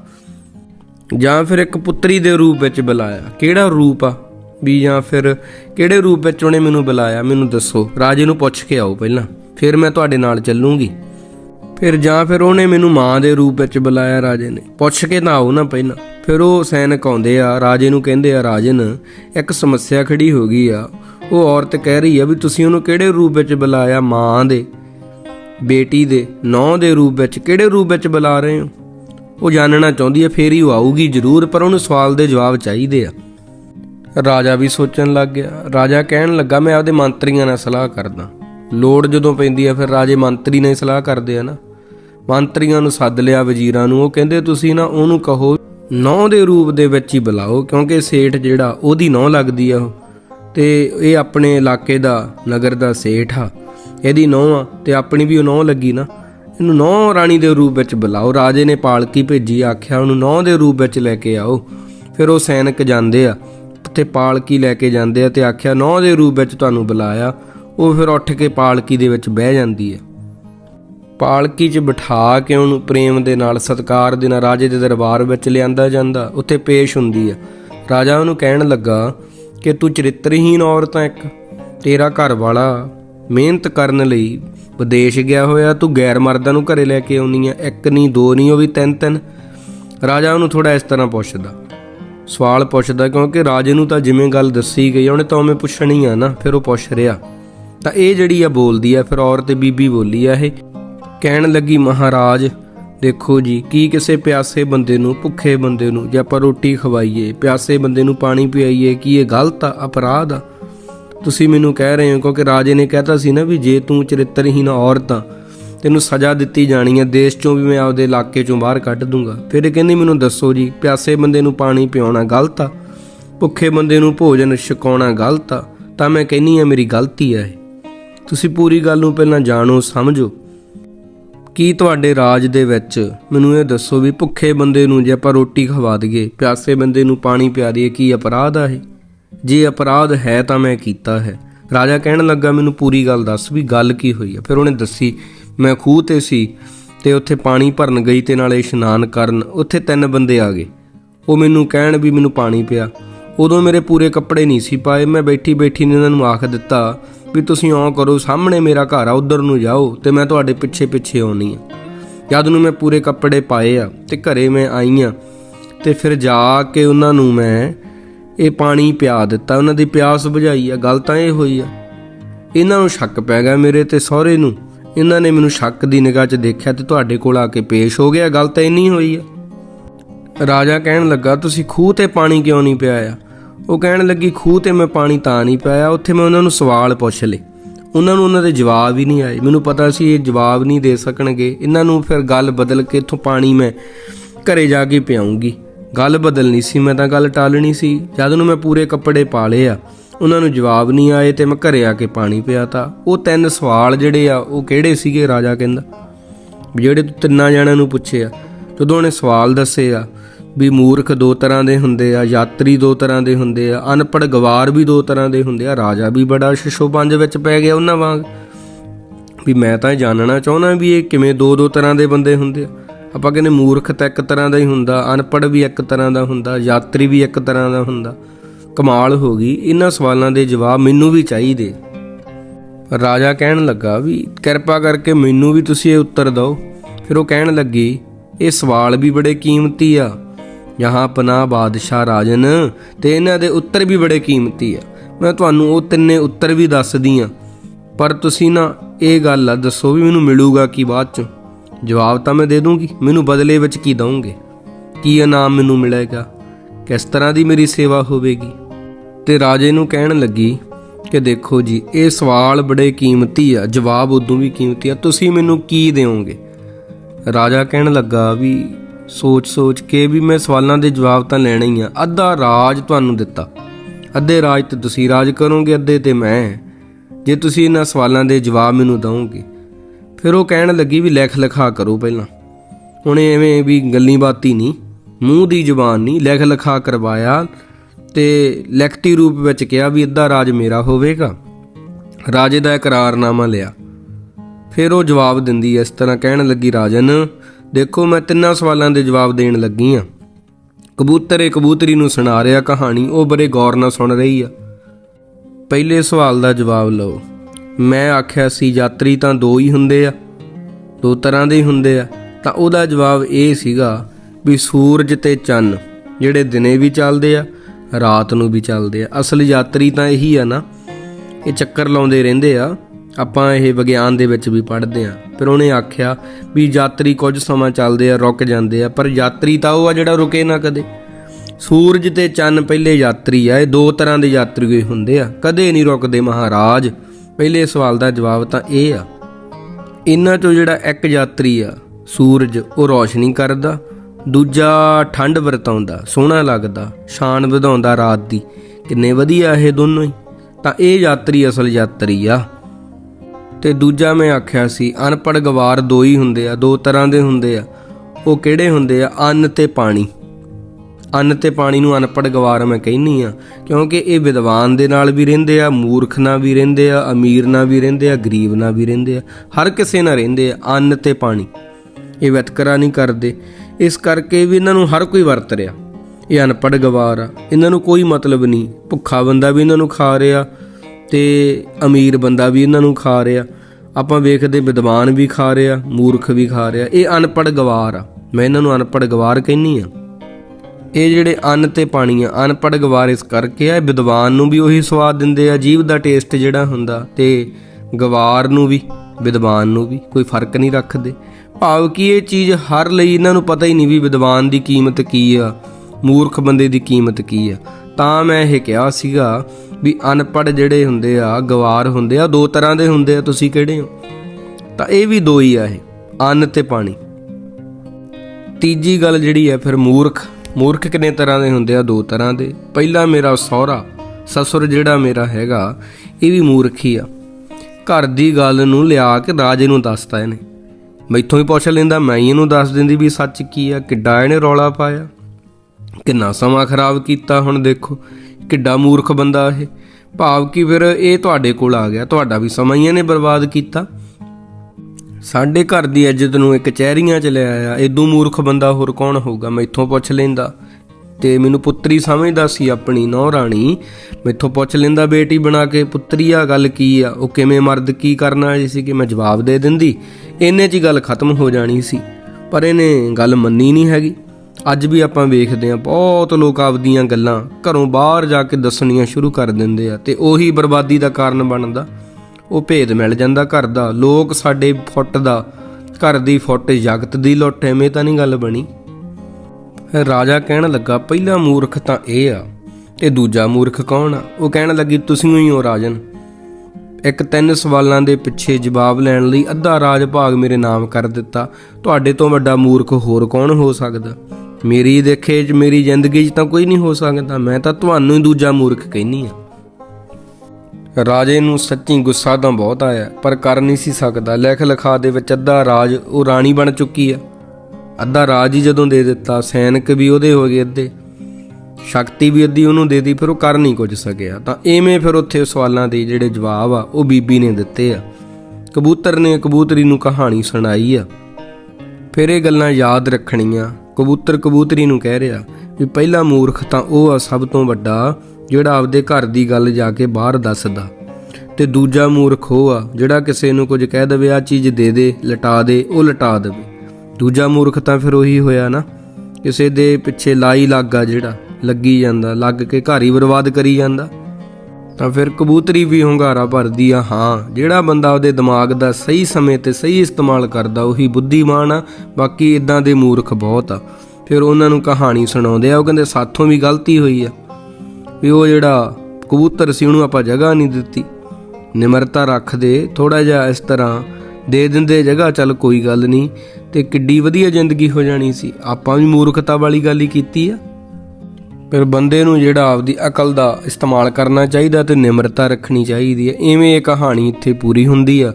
ਜਾਂ ਫਿਰ ਇੱਕ ਪੁੱਤਰੀ ਦੇ ਰੂਪ ਵਿੱਚ ਬੁਲਾਇਆ? ਕਿਹੜਾ ਰੂਪ ਆ? ਵੀ ਜਾਂ ਫਿਰ ਕਿਹੜੇ ਰੂਪ ਵਿੱਚ ਉਹਨੇ ਮੈਨੂੰ ਬੁਲਾਇਆ? ਮੈਨੂੰ ਦੱਸੋ, ਰਾਜੇ ਨੂੰ ਪੁੱਛ ਕੇ ਆਓ ਪਹਿਲਾਂ। ਫਿਰ ਮੈਂ ਤੁਹਾਡੇ ਨਾਲ ਚੱਲੂਗੀ। ਫਿਰ ਜਾਂ ਫਿਰ ਉਹਨੇ ਮੈਨੂੰ ਮਾਂ ਦੇ ਰੂਪ ਵਿੱਚ ਬੁਲਾਇਆ ਰਾਜੇ ਨੇ। ਪੁੱਛ ਕੇ ਤਾਂ ਆਓ ਨਾ ਪਹਿਲਾਂ। ਫਿਰ ਉਹ ਸੈਨਿਕ ਆਉਂਦੇ ਆ, ਰਾਜੇ ਨੂੰ ਕਹਿੰਦੇ ਆ, ਰਾਜਨ, ਇੱਕ ਸਮੱਸਿਆ ਖੜੀ ਹੋ ਗਈ ਆ। ਉਹ ਔਰਤ ਕਹਿ ਰਹੀ ਆ ਵੀ ਤੁਸੀਂ ਉਹਨੂੰ ਕਿਹੜੇ ਰੂਪ ਵਿੱਚ ਬੁਲਾਇਆ, ਮਾਂ ਦੇ? ਬੇਟੀ ਦੇ, ਨੌ ਦੇ ਰੂਪ ਵਿੱਚ ਕਿਹੜੇ ਰੂਪ ਵਿੱਚ ਬੁਲਾ ਰਹੇ ਹੋ? ਉਹ ਜਾਣਨਾ ਚਾਹੁੰਦੀ ਹੈ ਫੇਰ ਹੀ ਉਹ ਆਊਗੀ ਜ਼ਰੂਰ, ਪਰ ਉਹਨੂੰ ਸਵਾਲ ਦੇ ਜਵਾਬ ਚਾਹੀਦੇ ਆ। ਰਾਜਾ ਵੀ ਸੋਚਣ ਲੱਗ ਗਿਆ। ਰਾਜਾ ਕਹਿਣ ਲੱਗਾ, ਮੈਂ ਆਪਦੇ ਮੰਤਰੀਆਂ ਨਾਲ ਸਲਾਹ ਕਰਦਾ। ਲੋੜ ਜਦੋਂ ਪੈਂਦੀ ਆ, ਫਿਰ ਰਾਜੇ ਮੰਤਰੀ ਨੇ ਸਲਾਹ ਕਰਦੇ ਆ ਨਾ। ਮੰਤਰੀਆਂ ਨੂੰ ਸੱਦ ਲਿਆ, ਵਜ਼ੀਰਾਂ ਨੂੰ। ਉਹ ਕਹਿੰਦੇ, ਤੁਸੀਂ ਨਾ ਉਹਨੂੰ ਕਹੋ ਨੌ ਦੇ ਰੂਪ ਦੇ ਵਿੱਚ ਹੀ ਬੁਲਾਓ, ਕਿਉਂਕਿ ਸੇਠ ਜਿਹੜਾ, ਉਹਦੀ ਨੌ ਲੱਗਦੀ ਆ ਉਹ। ਤੇ ਇਹ ਆਪਣੇ ਇਲਾਕੇ ਦਾ, ਨਗਰ ਦਾ ਸੇਠ ਆ। ਇਹਦੀ ਨੌ ਆ, ਤੇ ਆਪਣੀ ਵੀ ਉਹ ਨੌ ਲੱਗੀ ਨਾ। ਇਹਨੂੰ ਨੌ ਰਾਣੀ ਦੇ ਰੂਪ ਵਿੱਚ ਬੁਲਾਓ। ਰਾਜੇ ਨੇ ਪਾਲਕੀ ਭੇਜੀ, ਆਖਿਆ, ਉਹਨੂੰ ਨੌ ਦੇ ਰੂਪ ਵਿੱਚ ਲੈ ਕੇ ਆਓ। ਫਿਰ ਉਹ ਸੈਨਿਕ ਜਾਂਦੇ ਆ, ਤੇ ਪਾਲਕੀ ਲੈ ਕੇ ਜਾਂਦੇ ਆ ਤੇ ਆਖਿਆ ਨੌ ਦੇ ਰੂਪ ਵਿੱਚ ਤੁਹਾਨੂੰ ਬੁਲਾਇਆ। ਉਹ ਫਿਰ ਉੱਠ ਕੇ ਪਾਲਕੀ ਦੇ ਵਿੱਚ ਬਹਿ ਜਾਂਦੀ ਹੈ। ਪਾਲਕੀ 'ਚ ਬਿਠਾ ਕੇ ਉਹਨੂੰ ਪ੍ਰੇਮ ਦੇ ਨਾਲ, ਸਤਕਾਰ ਦੇ ਨਾਲ ਰਾਜੇ ਦੇ ਦਰਬਾਰ ਵਿੱਚ ਲਿਆਂਦਾ ਜਾਂਦਾ। ਉੱਥੇ ਪੇਸ਼ ਹੁੰਦੀ ਆ ਰਾਜਾ ਉਹਨੂੰ ਕਹਿਣ ਲੱਗਾ ਕਿ ਤੂੰ ਚਰਿੱਤਰਹੀਨ ਔਰਤ ਆ ਇੱਕ। ਤੇਰਾ ਘਰ ਵਾਲਾ ਮਿਹਨਤ ਕਰਨ ਲਈ ਵਿਦੇਸ਼ ਗਿਆ ਹੋਇਆ। ਤੂੰ ਗੈਰ ਮਰਦਾਂ ਨੂੰ ਘਰੇ ਲੈ ਕੇ ਆਉਣੀ ਆ ਇੱਕ ਨਹੀਂ ਦੋ ਨਹੀਂ ਉਹ ਵੀ ਤਿੰਨ ਤਿੰਨ। ਰਾਜਾ ਉਹਨੂੰ ਥੋੜਾ ਇਸ ਤਰ੍ਹਾਂ ਪੁੱਛਦਾ। ਸਵਾਲ ਪੁੱਛਦਾ ਕਿਉਂਕਿ ਰਾਜੇ ਨੂੰ ਤਾਂ ਜਿਵੇਂ ਗੱਲ ਦੱਸੀ ਗਈ ਉਹਨੇ ਤਾਂ ਉਵੇਂ ਪੁੱਛਣੀ ਆ ਨਾ। ਫਿਰ ਉਹ ਪੁੱਛ ਰਿਹਾ। ਤਾਂ ਇਹ ਜਿਹੜੀ ਆ ਬੋਲਦੀ ਆ, ਫਿਰ ਔਰਤ ਬੀਬੀ ਬੋਲੀ ਆ ਇਹ। ਕਹਿਣ ਲੱਗੀ, ਮਹਾਰਾਜ, ਦੇਖੋ ਜੀ, ਕੀ ਕਿਸੇ ਪਿਆਸੇ ਬੰਦੇ ਨੂੰ, ਭੁੱਖੇ ਬੰਦੇ ਨੂੰ, ਜੇ ਆਪਾਂ ਰੋਟੀ ਖਵਾਈਏ, ਪਿਆਸੇ ਬੰਦੇ ਨੂੰ ਪਾਣੀ ਪਿਆਈਏ, ਕੀ ਇਹ ਗਲਤ ਆ, ਅਪਰਾਧ ਆ? ਤੁਸੀਂ ਮੈਨੂੰ ਕਹਿ ਰਹੇ ਹੋ, ਕਿਉਂਕਿ ਰਾਜੇ ਨੇ ਕਹਿਤਾ ਸੀ ਨਾ ਵੀ ਜੇ ਤੂੰ ਚਰਿੱਤਰਹੀਨ ਔਰਤ ਆ, ਤੈਨੂੰ ਸਜ਼ਾ ਦਿੱਤੀ ਜਾਣੀ ਹੈ ਦੇਸ਼ ਚੋਂ ਵੀ ਮੈਂ ਆਪਦੇ ਇਲਾਕੇ ਚੋਂ ਬਾਹਰ ਕੱਢ ਦੂੰਗਾ। ਫਿਰ ਇਹ ਕਹਿੰਦੀ, ਮੈਨੂੰ ਦੱਸੋ ਜੀ, ਪਿਆਸੇ ਬੰਦੇ ਨੂੰ ਪਾਣੀ ਪਿਆਉਣਾ ਗਲਤ ਆ? ਭੁੱਖੇ ਬੰਦੇ ਨੂੰ ਭੋਜਨ ਛਕਾਉਣਾ ਗਲਤ ਆ? ਤਾਂ ਮੈਂ ਕਹਿੰਨੀ ਆ, ਮੇਰੀ ਗਲਤੀ ਆ ਇਹ। ਤੁਸੀਂ ਪੂਰੀ ਗੱਲ ਨੂੰ ਪਹਿਲਾਂ ਜਾਣੋ, ਸਮਝੋ। ਕੀ ਤੁਹਾਡੇ ਰਾਜ ਦੇ ਵਿੱਚ ਮੈਨੂੰ ਇਹ ਦੱਸੋ ਵੀ ਭੁੱਖੇ ਬੰਦੇ ਨੂੰ ਜੇ ਆਪਾਂ ਰੋਟੀ ਖਵਾ ਦਈਏ, ਪਿਆਸੇ ਬੰਦੇ ਨੂੰ ਪਾਣੀ ਪਿਆ ਦਈਏ, ਕੀ ਅਪਰਾਧ ਆ ਇਹ? ਜੇ ਅਪਰਾਧ ਹੈ ਤਾਂ ਮੈਂ ਕੀਤਾ ਹੈ। ਰਾਜਾ ਕਹਿਣ ਲੱਗਾ, ਮੈਨੂੰ ਪੂਰੀ ਗੱਲ ਦੱਸ ਵੀ ਗੱਲ ਕੀ ਹੋਈ ਆ? ਫਿਰ ਉਹਨੇ ਦੱਸੀ, ਮੈਂ ਖੂਹ ਤੇ ਸੀ ਤੇ ਉੱਥੇ ਪਾਣੀ ਭਰਨ ਗਈ ਤੇ ਨਾਲੇ ਇਸ਼ਨਾਨ ਕਰਨ, ਉੱਥੇ ਤਿੰਨ ਬੰਦੇ ਆ ਗਏ। ਉਹ ਮੈਨੂੰ ਕਹਿਣ ਵੀ ਮੈਨੂੰ ਪਾਣੀ ਪਿਆ। ਉਦੋਂ ਮੇਰੇ ਪੂਰੇ ਕੱਪੜੇ ਨਹੀਂ ਸੀ ਪਾਏ, ਮੈਂ ਬੈਠੀ ਬੈਠੀ ਨੇ ਉਹਨਾਂ ਨੂੰ ਆਖ ਦਿੱਤਾ ਵੀ ਤੁਸੀਂ ਆਉਂ ਕਰੋ, ਸਾਹਮਣੇ ਮੇਰਾ ਘਰ ਆ, ਉਧਰ ਨੂੰ ਜਾਓ ਤੇ ਮੈਂ ਤੁਹਾਡੇ ਪਿੱਛੇ ਪਿੱਛੇ ਆਉਣੀ ਆ। ਜਦ ਨੂੰ ਮੈਂ ਪੂਰੇ ਕੱਪੜੇ ਪਾਏ ਆ ਤੇ ਘਰੇ ਮੈਂ ਆਈ ਆ ਤੇ ਫਿਰ ਜਾ ਕੇ ਉਹਨਾਂ ਨੂੰ ਮੈਂ ਇਹ ਪਾਣੀ ਪਿਆ ਦਿੱਤਾ। ਉਹਨਾਂ ਦੀ ਪਿਆਸ ਬੁਝਾਈ ਆ, ਗੱਲ ਤਾਂ ਇਹ ਹੋਈ ਆ। ਇਹਨਾਂ ਨੂੰ ਸ਼ੱਕ ਪੈ ਗਿਆ ਮੇਰੇ ਤੇ ਸਹੁਰੇ ਨੂੰ। ਇਹਨਾਂ ਨੇ ਮੈਨੂੰ ਸ਼ੱਕ ਦੀ ਨਿਗਾਹ 'ਚ ਦੇਖਿਆ ਤੇ ਤੁਹਾਡੇ ਕੋਲ ਆ ਕੇ ਪੇਸ਼ ਹੋ ਗਿਆ। ਗੱਲ ਤਾਂ ਇੰਨੀ ਹੋਈ ਆ। ਰਾਜਾ ਕਹਿਣ ਲੱਗਾ, ਤੁਸੀਂ ਖੂਹ ਤੇ ਪਾਣੀ ਕਿਉਂ ਨਹੀਂ ਪਿਆਇਆ ਉਹ ਕਹਿਣ ਲੱਗੀ, ਖੂਹ ਤੇ ਮੈਂ ਪਾਣੀ ਤਾਂ ਨਹੀਂ ਪਾਇਆ। ਉੱਥੇ ਮੈਂ ਉਹਨਾਂ ਨੂੰ ਸਵਾਲ ਪੁੱਛ ਲਏ। ਉਹਨਾਂ ਨੂੰ ਉਹਨਾਂ ਦੇ ਜਵਾਬ ਹੀ ਨਹੀਂ ਆਏ। ਮੈਨੂੰ ਪਤਾ ਸੀ ਇਹ ਜਵਾਬ ਨਹੀਂ ਦੇ ਸਕਣਗੇ। ਇਹਨਾਂ ਨੂੰ ਫਿਰ ਗੱਲ ਬਦਲ ਕੇ ਇੱਥੋਂ ਪਾਣੀ ਮੈਂ ਘਰੇ ਜਾ ਕੇ ਪਿਆਉਂਗੀ। ਗੱਲ ਬਦਲਣੀ ਸੀ, ਮੈਂ ਤਾਂ ਗੱਲ ਟਾਲਣੀ ਸੀ। ਜਦ ਨੂੰ ਮੈਂ ਪੂਰੇ ਕੱਪੜੇ ਪਾ ਲਏ ਆ, ਉਹਨਾਂ ਨੂੰ ਜਵਾਬ ਨਹੀਂ ਆਏ ਤੇ ਮੈਂ ਘਰੇ ਆ ਕੇ ਪਾਣੀ ਪਿਆਤਾ ਉਹ ਤਿੰਨ ਸਵਾਲ ਜਿਹੜੇ ਆ, ਉਹ ਕਿਹੜੇ ਸੀਗੇ ਰਾਜਾ ਕਹਿੰਦਾ? ਵੀ ਜਿਹੜੇ ਤੂੰ ਤਿੰਨਾਂ ਜਣਿਆਂ ਨੂੰ ਪੁੱਛੇ ਆ, ਜਦੋਂ ਉਹਨੇ ਸਵਾਲ ਦੱਸੇ ਆ ਵੀ ਮੂਰਖ ਦੋ ਤਰ੍ਹਾਂ ਦੇ ਹੁੰਦੇ ਆ, ਯਾਤਰੀ ਦੋ ਤਰ੍ਹਾਂ ਦੇ ਹੁੰਦੇ ਆ, ਅਨਪੜ੍ਹ ਗਵਾਰ ਵੀ ਦੋ ਤਰ੍ਹਾਂ ਦੇ ਹੁੰਦੇ ਆ, ਰਾਜਾ ਵੀ ਬੜਾ ਸ਼ਿਸ਼ੋਪੰਜ ਵਿੱਚ ਪੈ ਗਿਆ ਉਹਨਾਂ ਵਾਂਗ। ਵੀ ਮੈਂ ਤਾਂ ਇਹ ਜਾਣਨਾ ਚਾਹੁੰਦਾ ਵੀ ਇਹ ਕਿਵੇਂ ਦੋ ਦੋ ਤਰ੍ਹਾਂ ਦੇ ਬੰਦੇ ਹੁੰਦੇ ਆ। ਆਪਾਂ ਕਹਿੰਦੇ ਮੂਰਖ ਤਾਂ ਇੱਕ ਤਰ੍ਹਾਂ ਦਾ ਹੀ ਹੁੰਦਾ, ਅਨਪੜ੍ਹ ਵੀ ਇੱਕ ਤਰ੍ਹਾਂ ਦਾ ਹੁੰਦਾ, ਯਾਤਰੀ ਵੀ ਇੱਕ ਤਰ੍ਹਾਂ ਦਾ ਹੁੰਦਾ। ਕਮਾਲ ਹੋ ਗਈ, ਇਹਨਾਂ ਸਵਾਲਾਂ ਦੇ ਜਵਾਬ ਮੈਨੂੰ ਵੀ ਚਾਹੀਦੇ। ਰਾਜਾ ਕਹਿਣ ਲੱਗਾ ਵੀ ਕਿਰਪਾ ਕਰਕੇ ਮੈਨੂੰ ਵੀ ਤੁਸੀਂ ਇਹ ਉੱਤਰ ਦਿਓ। ਫਿਰ ਉਹ ਕਹਿਣ ਲੱਗੀ, ਇਹ ਸਵਾਲ ਵੀ ਬੜੇ ਕੀਮਤੀ ਆ। ਯਹਾਂ ਪਨਾ ਬਾਦਸ਼ਾਹ ਰਾਜਨ, ਤੇ ਇਹਨਾਂ ਦੇ ਉੱਤਰ ਵੀ ਬੜੇ ਕੀਮਤੀ ਆ। ਮੈਂ ਤੁਹਾਨੂੰ ਉਹ ਤਿੰਨੇ ਉੱਤਰ ਵੀ ਦੱਸਦੀ ਆ। ਪਰ ਤੁਸੀਂ ਨਾ ਇਹ ਗੱਲ ਆ, ਦੱਸੋ ਵੀ ਮੈਨੂੰ ਮਿਲੂਗਾ ਕੀ ਬਾਅਦ ਚ? ਜਵਾਬ ਤਾਂ ਮੈਂ ਦੇ ਦੂੰਗੀ, ਮੈਨੂੰ ਬਦਲੇ ਵਿੱਚ ਕੀ ਦਵੋਗੇ ਕੀ ਇਨਾਮ ਮੈਨੂੰ ਮਿਲੇਗਾ? ਕਿਸ ਤਰ੍ਹਾਂ ਦੀ ਮੇਰੀ ਸੇਵਾ ਹੋਵੇਗੀ? ਤੇ ਰਾਜੇ ਨੂੰ ਕਹਿਣ ਲੱਗੀ ਕਿ ਦੇਖੋ ਜੀ, ਇਹ ਸਵਾਲ ਬੜੇ ਕੀਮਤੀ ਆ, ਜਵਾਬ ਉਦੋਂ ਵੀ ਕੀਮਤੀ ਆ, ਤੁਸੀਂ ਮੈਨੂੰ ਕੀ ਦਿਓਗੇ? ਰਾਜਾ ਕਹਿਣ ਲੱਗਾ ਵੀ ਸੋਚ-ਸੋਚ ਕੇ ਵੀ ਮੈਂ ਸਵਾਲਾਂ ਦੇ ਜਵਾਬ ਤਾਂ ਲੈਣਾ ਹੀ ਆ। ਅੱਧਾ ਰਾਜ ਤੁਹਾਨੂੰ ਦਿੱਤਾ। ਅੱਧੇ ਰਾਜ ਤੇ ਤੁਸੀਂ ਰਾਜ ਕਰੋਗੇ, ਅੱਧੇ ਤੇ ਮੈਂ। ਜੇ ਤੁਸੀਂ ਇਹਨਾਂ ਸਵਾਲਾਂ ਦੇ ਜਵਾਬ ਮੈਨੂੰ ਦਵੋਗੇ, ਫਿਰ ਉਹ ਕਹਿਣ ਲੱਗੀ ਵੀ ਲਿਖ ਲਿਖਾ ਕਰੋ ਪਹਿਲਾਂ। ਉਹਨੇ ਐਵੇਂ ਵੀ ਗੱਲੀ ਬਾਤੀ ਨਹੀਂ। ਮੂੰਹ ਦੀ ਜ਼ੁਬਾਨ ਨਹੀਂ, ਲਿਖ ਲਿਖਾ ਕਰਵਾਇਆ ਤੇ ਲਿਖਤੀ ਰੂਪ ਵਿੱਚ ਕਿਹਾ ਵੀ ਅੱਧਾ ਰਾਜ ਮੇਰਾ ਹੋਵੇਗਾ। ਰਾਜੇ ਦਾ ਇਕਰਾਰਨਾਮਾ ਲਿਆ। ਫਿਰ ਉਹ ਜਵਾਬ ਦਿੰਦੀ ਇਸ ਤਰ੍ਹਾਂ ਕਹਿਣ ਲੱਗੀ ਰਾਜਨ ਦੇਖੋ, ਮੈਂ ਤਿੰਨਾਂ ਸਵਾਲਾਂ ਦੇ ਜਵਾਬ ਦੇਣ ਲੱਗੀ ਆ। ਕਬੂਤਰ ਇਹ ਕਬੂਤਰੀ ਨੂੰ ਸੁਣਾ ਰਿਹਾ ਕਹਾਣੀ, ਉਹ ਬੜੇ ਗੌਰ ਨਾਲ ਸੁਣ ਰਹੀ ਆ। ਪਹਿਲੇ ਸਵਾਲ ਦਾ ਜਵਾਬ ਲਓ। ਮੈਂ ਆਖਿਆ ਸੀ ਯਾਤਰੀ ਤਾਂ ਦੋ ਹੀ ਹੁੰਦੇ ਆ, ਦੋ ਤਰ੍ਹਾਂ ਦੇ ਹੀ ਹੁੰਦੇ ਆ। ਤਾਂ ਉਹਦਾ ਜਵਾਬ ਇਹ ਸੀਗਾ ਵੀ ਸੂਰਜ ਤੇ ਚੰਨ, ਜਿਹੜੇ ਦਿਨੇ ਵੀ ਚੱਲਦੇ ਆ, ਰਾਤ ਨੂੰ ਵੀ ਚੱਲਦੇ ਆ। ਅਸਲ ਯਾਤਰੀ ਤਾਂ ਇਹੀ ਆ ਨਾ, ਇਹ ਚੱਕਰ ਲਾਉਂਦੇ ਰਹਿੰਦੇ ਆ। ਆਪਾਂ ਇਹ ਵਿਗਿਆਨ ਦੇ ਵਿੱਚ ਵੀ ਪੜ੍ਹਦੇ ਆ ਫਿਰ ਉਹਨੇ ਆਖਿਆ ਵੀ ਯਾਤਰੀ ਕੁਝ ਸਮਾਂ ਚੱਲਦੇ ਆ, ਰੁਕ ਜਾਂਦੇ ਆ, ਪਰ ਯਾਤਰੀ ਤਾਂ ਉਹ ਆ ਜਿਹੜਾ ਰੁਕੇ ਨਾ ਕਦੇ। ਸੂਰਜ ਤੇ ਚੰਨ ਪਹਿਲੇ ਯਾਤਰੀ ਆ, ਇਹ ਦੋ ਤਰ੍ਹਾਂ ਦੇ ਯਾਤਰੀ ਹੋਏ ਹੁੰਦੇ ਆ। ਕਦੇ ਨਹੀਂ ਰੁਕਦੇ ਮਹਾਰਾਜ। ਪਹਿਲੇ ਸਵਾਲ ਦਾ ਜਵਾਬ ਤਾਂ ਇਹ ਆ, ਇਹਨਾਂ ਚੋਂ ਜਿਹੜਾ ਇੱਕ ਯਾਤਰੀ ਆ, ਸੂਰਜ ਉਹ ਰੋਸ਼ਨੀ ਕਰਦਾ, ਦੂਜਾ ਠੰਡ ਵਰਤਾਉਂਦਾ, ਸੋਹਣਾ ਲੱਗਦਾ, ਸ਼ਾਨ ਵਧਾਉਂਦਾ ਰਾਤ ਦੀ। ਕਿੰਨੇ ਵਧੀਆ ਇਹ ਦੋਨੋਂ ਹੀ। ਤਾਂ ਇਹ ਯਾਤਰੀ ਅਸਲ ਯਾਤਰੀ ਆ। ਤੇ ਦੂਜਾ ਮੈਂ ਆਖਿਆ ਸੀ ਅਨਪੜ ਗਵਾਰ ਦੋ ਹੀ ਹੁੰਦੇ ਆ, ਦੋ ਤਰ੍ਹਾਂ ਦੇ ਹੁੰਦੇ ਆ। ਉਹ ਕਿਹੜੇ ਹੁੰਦੇ ਆ? ਅੰਨ ਤੇ ਪਾਣੀ। ਅੰਨ ਤੇ ਪਾਣੀ ਨੂੰ ਅਨਪੜ ਗਵਾਰ ਮੈਂ ਕਹਿੰਨੀ ਆ, ਕਿਉਂਕਿ ਇਹ ਵਿਦਵਾਨ ਦੇ ਨਾਲ ਵੀ ਰਹਿੰਦੇ ਆ, ਮੂਰਖ ਨਾਲ ਵੀ ਰਹਿੰਦੇ ਆ, ਅਮੀਰ ਨਾਲ ਵੀ ਰਹਿੰਦੇ ਆ, ਗਰੀਬ ਨਾਲ ਵੀ ਰਹਿੰਦੇ ਆ, ਹਰ ਕਿਸੇ ਨਾਲ ਰਹਿੰਦੇ ਆ, ਅੰਨ ਤੇ ਪਾਣੀ। ਇਹ ਵਿਤਕਰਾ ਨਹੀਂ ਕਰਦੇ। ਇਸ ਕਰਕੇ ਵੀ ਇਹਨਾਂ ਨੂੰ ਹਰ ਕੋਈ ਵਰਤ ਰਿਹਾ। ਇਹ ਅਨਪੜ ਗਵਾਰ ਆ। ਇਹਨਾਂ ਨੂੰ ਕੋਈ ਮਤਲਬ ਨਹੀਂ। ਭੁੱਖਾ ਬੰਦਾ ਵੀ ਇਹਨਾਂ ਨੂੰ ਖਾ ਰਿਹਾ। ਤੇ ਅਮੀਰ ਬੰਦਾ ਵੀ ਇਹਨਾਂ ਨੂੰ ਖਾ ਰਿਹਾ। ਆਪਾਂ ਵੇਖਦੇ ਵਿਦਵਾਨ ਵੀ ਖਾ ਰਿਹਾ, ਮੂਰਖ ਵੀ ਖਾ ਰਿਹਾ। ਇਹ ਅਨਪੜ ਗਵਾਰ ਆ। ਮੈਂ ਇਹਨਾਂ ਨੂੰ ਅਨਪੜ ਗਵਾਰ ਕਹਿੰਨੀ ਆ। ਇਹ ਜਿਹੜੇ ਅੰਨ ਤੇ ਪਾਣੀ ਆ ਅਨਪੜ ਗਵਾਰ ਇਸ ਕਰਕੇ ਆ ਵਿਦਵਾਨ ਨੂੰ ਵੀ ਉਹੀ ਸਵਾਦ ਦਿੰਦੇ ਆ, ਜੀਭ ਦਾ ਟੇਸਟ ਜਿਹੜਾ ਹੁੰਦਾ ਤੇ ਗਵਾਰ ਨੂੰ ਵੀ, ਵਿਦਵਾਨ ਨੂੰ ਵੀ ਕੋਈ ਫ਼ਰਕ ਨਹੀਂ ਰੱਖਦੇ। ਭਾਵ ਕਿ ਇਹ ਚੀਜ਼ ਹਰ ਲਈ ਇਹਨਾਂ ਨੂੰ ਪਤਾ ਹੀ ਨਹੀਂ ਵੀ ਵਿਦਵਾਨ ਦੀ ਕੀਮਤ ਕੀ ਆ। ਮੂਰਖ ਬੰਦੇ ਦੀ ਕੀਮਤ ਕੀ ਆ? ਤਾਂ ਮੈਂ ਇਹ ਕਿਹਾ ਸੀਗਾ ਵੀ ਅਨਪੜ ਜਿਹੜੇ ਹੁੰਦੇ ਆ, ਗਵਾਰ ਹੁੰਦੇ ਆ, ਦੋ ਤਰ੍ਹਾਂ ਦੇ ਹੁੰਦੇ ਆ, ਤੁਸੀਂ ਕਿਹੜੇ ਹੋ? ਤਾਂ ਇਹ ਵੀ ਦੋ ਹੀ ਆ ਇਹ, ਅੰਨ ਤੇ ਪਾਣੀ। ਤੀਜੀ ਗੱਲ ਜਿਹੜੀ ਹੈ ਫਿਰ ਮੂਰਖ ਮੂਰਖ ਕਿੰਨੇ ਤਰ੍ਹਾਂ ਦੇ ਹੁੰਦੇ ਆ? ਦੋ ਤਰ੍ਹਾਂ ਦੇ। ਪਹਿਲਾ ਮੇਰਾ ਸਹੁਰਾ, ਸਸੁਰ ਜਿਹੜਾ ਮੇਰਾ ਹੈਗਾ, ਇਹ ਵੀ ਮੂਰਖ ਹੀ ਆ। ਘਰ ਦੀ ਗੱਲ ਨੂੰ ਲਿਆ ਕੇ ਰਾਜੇ ਨੂੰ ਦੱਸਦਾ ਇਹਨੇ। ਮੈਥੋਂ ਹੀ ਪੁੱਛ ਲੈਂਦਾ, ਮੈਂ ਹੀ ਇਹਨੂੰ ਦੱਸ ਦਿੰਦੀ ਵੀ ਸੱਚ ਕੀ ਆ, ਕਿੱਡਾ ਇਹਨੇ ਰੌਲਾ ਪਾਇਆ? ਕਿੰਨਾ ਸਮਾਂ ਖਰਾਬ ਕੀਤਾ ਹੁਣ ਦੇਖੋ, ਕਿੱਡਾ ਮੂਰਖ ਬੰਦਾ ਇਹ। ਭਾਵ ਕਿ ਫਿਰ ਇਹ ਤੁਹਾਡੇ ਕੋਲ ਆ ਗਿਆ, ਤੁਹਾਡਾ ਵੀ ਸਮਾਂ ਹੀ ਇਹਨੇ ਬਰਬਾਦ ਕੀਤਾ। ਸਾਡੇ ਘਰ ਦੀ ਇੱਜ਼ਤ ਨੂੰ ਇੱਕ ਚਿਹਰੀਆਂ ਚ ਲੈ ਆਇਆ ਇਦੋਂ ਮੂਰਖ ਬੰਦਾ ਹੋਰ ਕੌਣ ਹੋਊਗਾ, ਮੈਥੋਂ ਪੁੱਛ ਲੈਂਦਾ। ਤੇ ਮੈਨੂੰ ਪੁੱਤਰੀ ਸਮਝਦਾ ਸੀ ਆਪਣੀ ਨੌ ਰਾਣੀ, ਮੈਥੋਂ ਪੁੱਛ ਲੈਂਦਾ ਬੇਟੀ ਬਣਾ ਕੇ, ਪੁੱਤਰੀ ਆ ਗੱਲ ਕੀ ਆ, ਉਹ ਕਿਵੇਂ ਮਰਦ ਕੀ ਕਰਨਾ ਵਾਲੀ ਸੀ ਕਿ ਮੈਂ ਜਵਾਬ ਦੇ ਦਿੰਦੀ। ਇੰਨੇ 'ਚ ਹੀ ਗੱਲ ਖਤਮ ਹੋ ਜਾਣੀ ਸੀ, ਪਰ ਇਹਨੇ ਗੱਲ ਮੰਨੀ ਨਹੀਂ ਹੈਗੀ। ਅੱਜ ਵੀ ਆਪਾਂ ਵੇਖਦੇ ਆ ਬਹੁਤ ਲੋਕ ਆਪਦੀਆਂ ਗੱਲਾਂ ਘਰੋਂ ਬਾਹਰ ਜਾ ਕੇ ਦੱਸਣੀਆਂ ਸ਼ੁਰੂ ਕਰ ਦਿੰਦੇ ਆ ਤੇ ਉਹੀ ਬਰਬਾਦੀ ਦਾ ਕਾਰਨ ਬਣਦਾ। ਉਹ ਭੇਦ ਮਿਲ ਜਾਂਦਾ ਘਰ ਦਾ, ਲੋਕ ਸਾਡੇ ਫੁੱਟ ਦਾ, ਘਰ ਦੀ ਫੁੱਟ ਜਗਤ ਦੀ ਲੁੱਟ, ਐਵੇਂ ਤਾਂ ਨਹੀਂ ਗੱਲ ਬਣੀ। ਰਾਜਾ ਕਹਿਣ ਲੱਗਾ, ਪਹਿਲਾ ਮੂਰਖ ਤਾਂ ਇਹ ਆ, ਤੇ ਦੂਜਾ ਮੂਰਖ ਕੌਣ ਆ? ਉਹ ਕਹਿਣ ਲੱਗੀ, ਤੁਸੀਂ ਹੀ ਹੋ ਰਾਜਨ। ਇੱਕ ਤਿੰਨ ਸਵਾਲਾਂ ਦੇ ਪਿੱਛੇ ਜਵਾਬ ਲੈਣ ਲਈ ਅੱਧਾ ਰਾਜ ਭਾਗ ਮੇਰੇ ਨਾਮ ਕਰ ਦਿੱਤਾ। ਤੁਹਾਡੇ ਤੋਂ ਵੱਡਾ ਮੂਰਖ ਹੋਰ ਕੌਣ ਹੋ ਸਕਦਾ? ਮੇਰੀ ਦੇਖੇ ਚ ਮੇਰੀ ਜ਼ਿੰਦਗੀ 'ਚ ਤਾਂ ਕੋਈ ਨਹੀਂ ਹੋ ਸਕਦਾ। ਮੈਂ ਤਾਂ ਤੁਹਾਨੂੰ ਹੀ ਦੂਜਾ ਮੂਰਖ ਕਹਿਨੀ ਆ ਰਾਜੇ ਨੂੰ ਸੱਚੀ ਗੁੱਸਾ ਤਾਂ ਬਹੁਤ ਆਇਆ, ਪਰ ਕਰ ਨਹੀਂ ਸੀ ਸਕਦਾ। ਲਿਖ ਲਿਖਾ ਦੇ ਵਿੱਚ ਅੱਧਾ ਰਾਜ ਉਹ ਰਾਣੀ ਬਣ ਚੁੱਕੀ ਆ। ਅੱਧਾ ਰਾਜ ਹੀ ਜਦੋਂ ਦੇ ਦਿੱਤਾ, ਸੈਨਿਕ ਵੀ ਉਹਦੇ ਹੋ ਗਏ ਅੱਧੇ। ਸ਼ਕਤੀ ਵੀ ਅੱਧੀ ਉਹਨੂੰ ਦੇ ਦਿੱਤੀ, ਫਿਰ ਉਹ ਕਰ ਨਹੀਂ ਕੁਝ ਸਕਿਆ। ਤਾਂ ਐਵੇਂ ਫਿਰ ਉੱਥੇ ਸਵਾਲਾਂ ਦੇ ਜਿਹੜੇ ਜਵਾਬ ਆ, ਉਹ ਬੀਬੀ ਨੇ ਦਿੱਤੇ ਆ। ਕਬੂਤਰ ਨੇ ਕਬੂਤਰੀ ਨੂੰ ਕਹਾਣੀ ਸੁਣਾਈ ਆ। ਫਿਰ ਇਹ ਗੱਲਾਂ ਯਾਦ ਰੱਖਣੀਆਂ। ਕਬੂਤਰ ਕਬੂਤਰੀ ਨੂੰ ਕਹਿ ਰਿਹਾ ਵੀ ਪਹਿਲਾ ਮੂਰਖ ਤਾਂ ਉਹ ਆ ਸਭ ਤੋਂ ਵੱਡਾ, ਜਿਹੜਾ ਆਪਦੇ ਘਰ ਦੀ ਗੱਲ ਜਾ ਕੇ ਬਾਹਰ ਦੱਸਦਾ। ਤੇ ਦੂਜਾ ਮੂਰਖ ਉਹ ਆ, ਜਿਹੜਾ ਕਿਸੇ ਨੂੰ ਕੁਝ ਕਹਿ ਦੇਵੇ ਆ ਚੀਜ਼ ਦੇ ਦੇ, ਲਟਾ ਦੇ, ਉਹ ਲਟਾ ਦੇਵੇ। ਦੂਜਾ ਮੂਰਖ ਤਾਂ ਫਿਰ ਉਹੀ ਹੋਇਆ ਨਾ, ਕਿਸੇ ਦੇ ਪਿੱਛੇ ਲਾਈ ਲੱਗਾ ਜਿਹੜਾ, ਲੱਗੀ ਜਾਂਦਾ, ਲੱਗ ਕੇ ਘਰ ਹੀ ਬਰਬਾਦ ਕਰੀ ਜਾਂਦਾ। ਤਾਂ ਫਿਰ ਕਬੂਤਰੀ ਵੀ ਹੁੰਗਾਰਾ ਭਰਦੀ ਆ, ਹਾਂ। ਜਿਹੜਾ ਬੰਦਾ ਉਹਦੇ ਦਿਮਾਗ ਦਾ ਸਹੀ ਸਮੇਂ ਤੇ ਸਹੀ ਇਸਤੇਮਾਲ ਕਰਦਾ, ਉਹੀ ਬੁੱਧੀਮਾਨ ਆ। ਬਾਕੀ ਇਦਾਂ ਦੇ ਮੂਰਖ ਬਹੁਤ ਆ। ਫਿਰ ਉਹਨਾਂ ਨੂੰ ਕਹਾਣੀ ਸੁਣਾਉਂਦੇ ਆ। ਉਹ ਕਹਿੰਦੇ, ਸਾਥੋਂ ਵੀ ਗਲਤੀ ਹੋਈ ਆ ਵੀ ਉਹ ਜਿਹੜਾ ਕਬੂਤਰ ਸੀ, ਉਹਨੂੰ ਆਪਾਂ ਜਗ੍ਹਾ ਨਹੀਂ ਦਿੱਤੀ। ਨਿਮਰਤਾ ਰੱਖਦੇ ਥੋੜਾ ਜਿਹਾ ਇਸ ਤਰ੍ਹਾਂ ਦੇ ਦਿੰਦੇ ਜਗ੍ਹਾ, ਚੱਲ ਕੋਈ ਗੱਲ ਨਹੀਂ। ਤੇ ਕਿੱਡੀ ਵਧੀਆ ਜ਼ਿੰਦਗੀ ਹੋ ਜਾਣੀ ਸੀ। ਆਪਾਂ ਵੀ ਮੂਰਖਤਾ ਵਾਲੀ ਗੱਲ ਹੀ ਕੀਤੀ ਆ। ਫਿਰ ਬੰਦੇ ਨੂੰ ਜਿਹੜਾ ਆਪਦੀ ਅਕਲ ਦਾ ਇਸਤੇਮਾਲ ਕਰਨਾ ਚਾਹੀਦਾ ਤੇ ਨਿਮਰਤਾ ਰੱਖਣੀ ਚਾਹੀਦੀ ਹੈ। ਐਵੇਂ ਇਹ ਕਹਾਣੀ ਇੱਥੇ ਪੂਰੀ ਹੁੰਦੀ ਆ।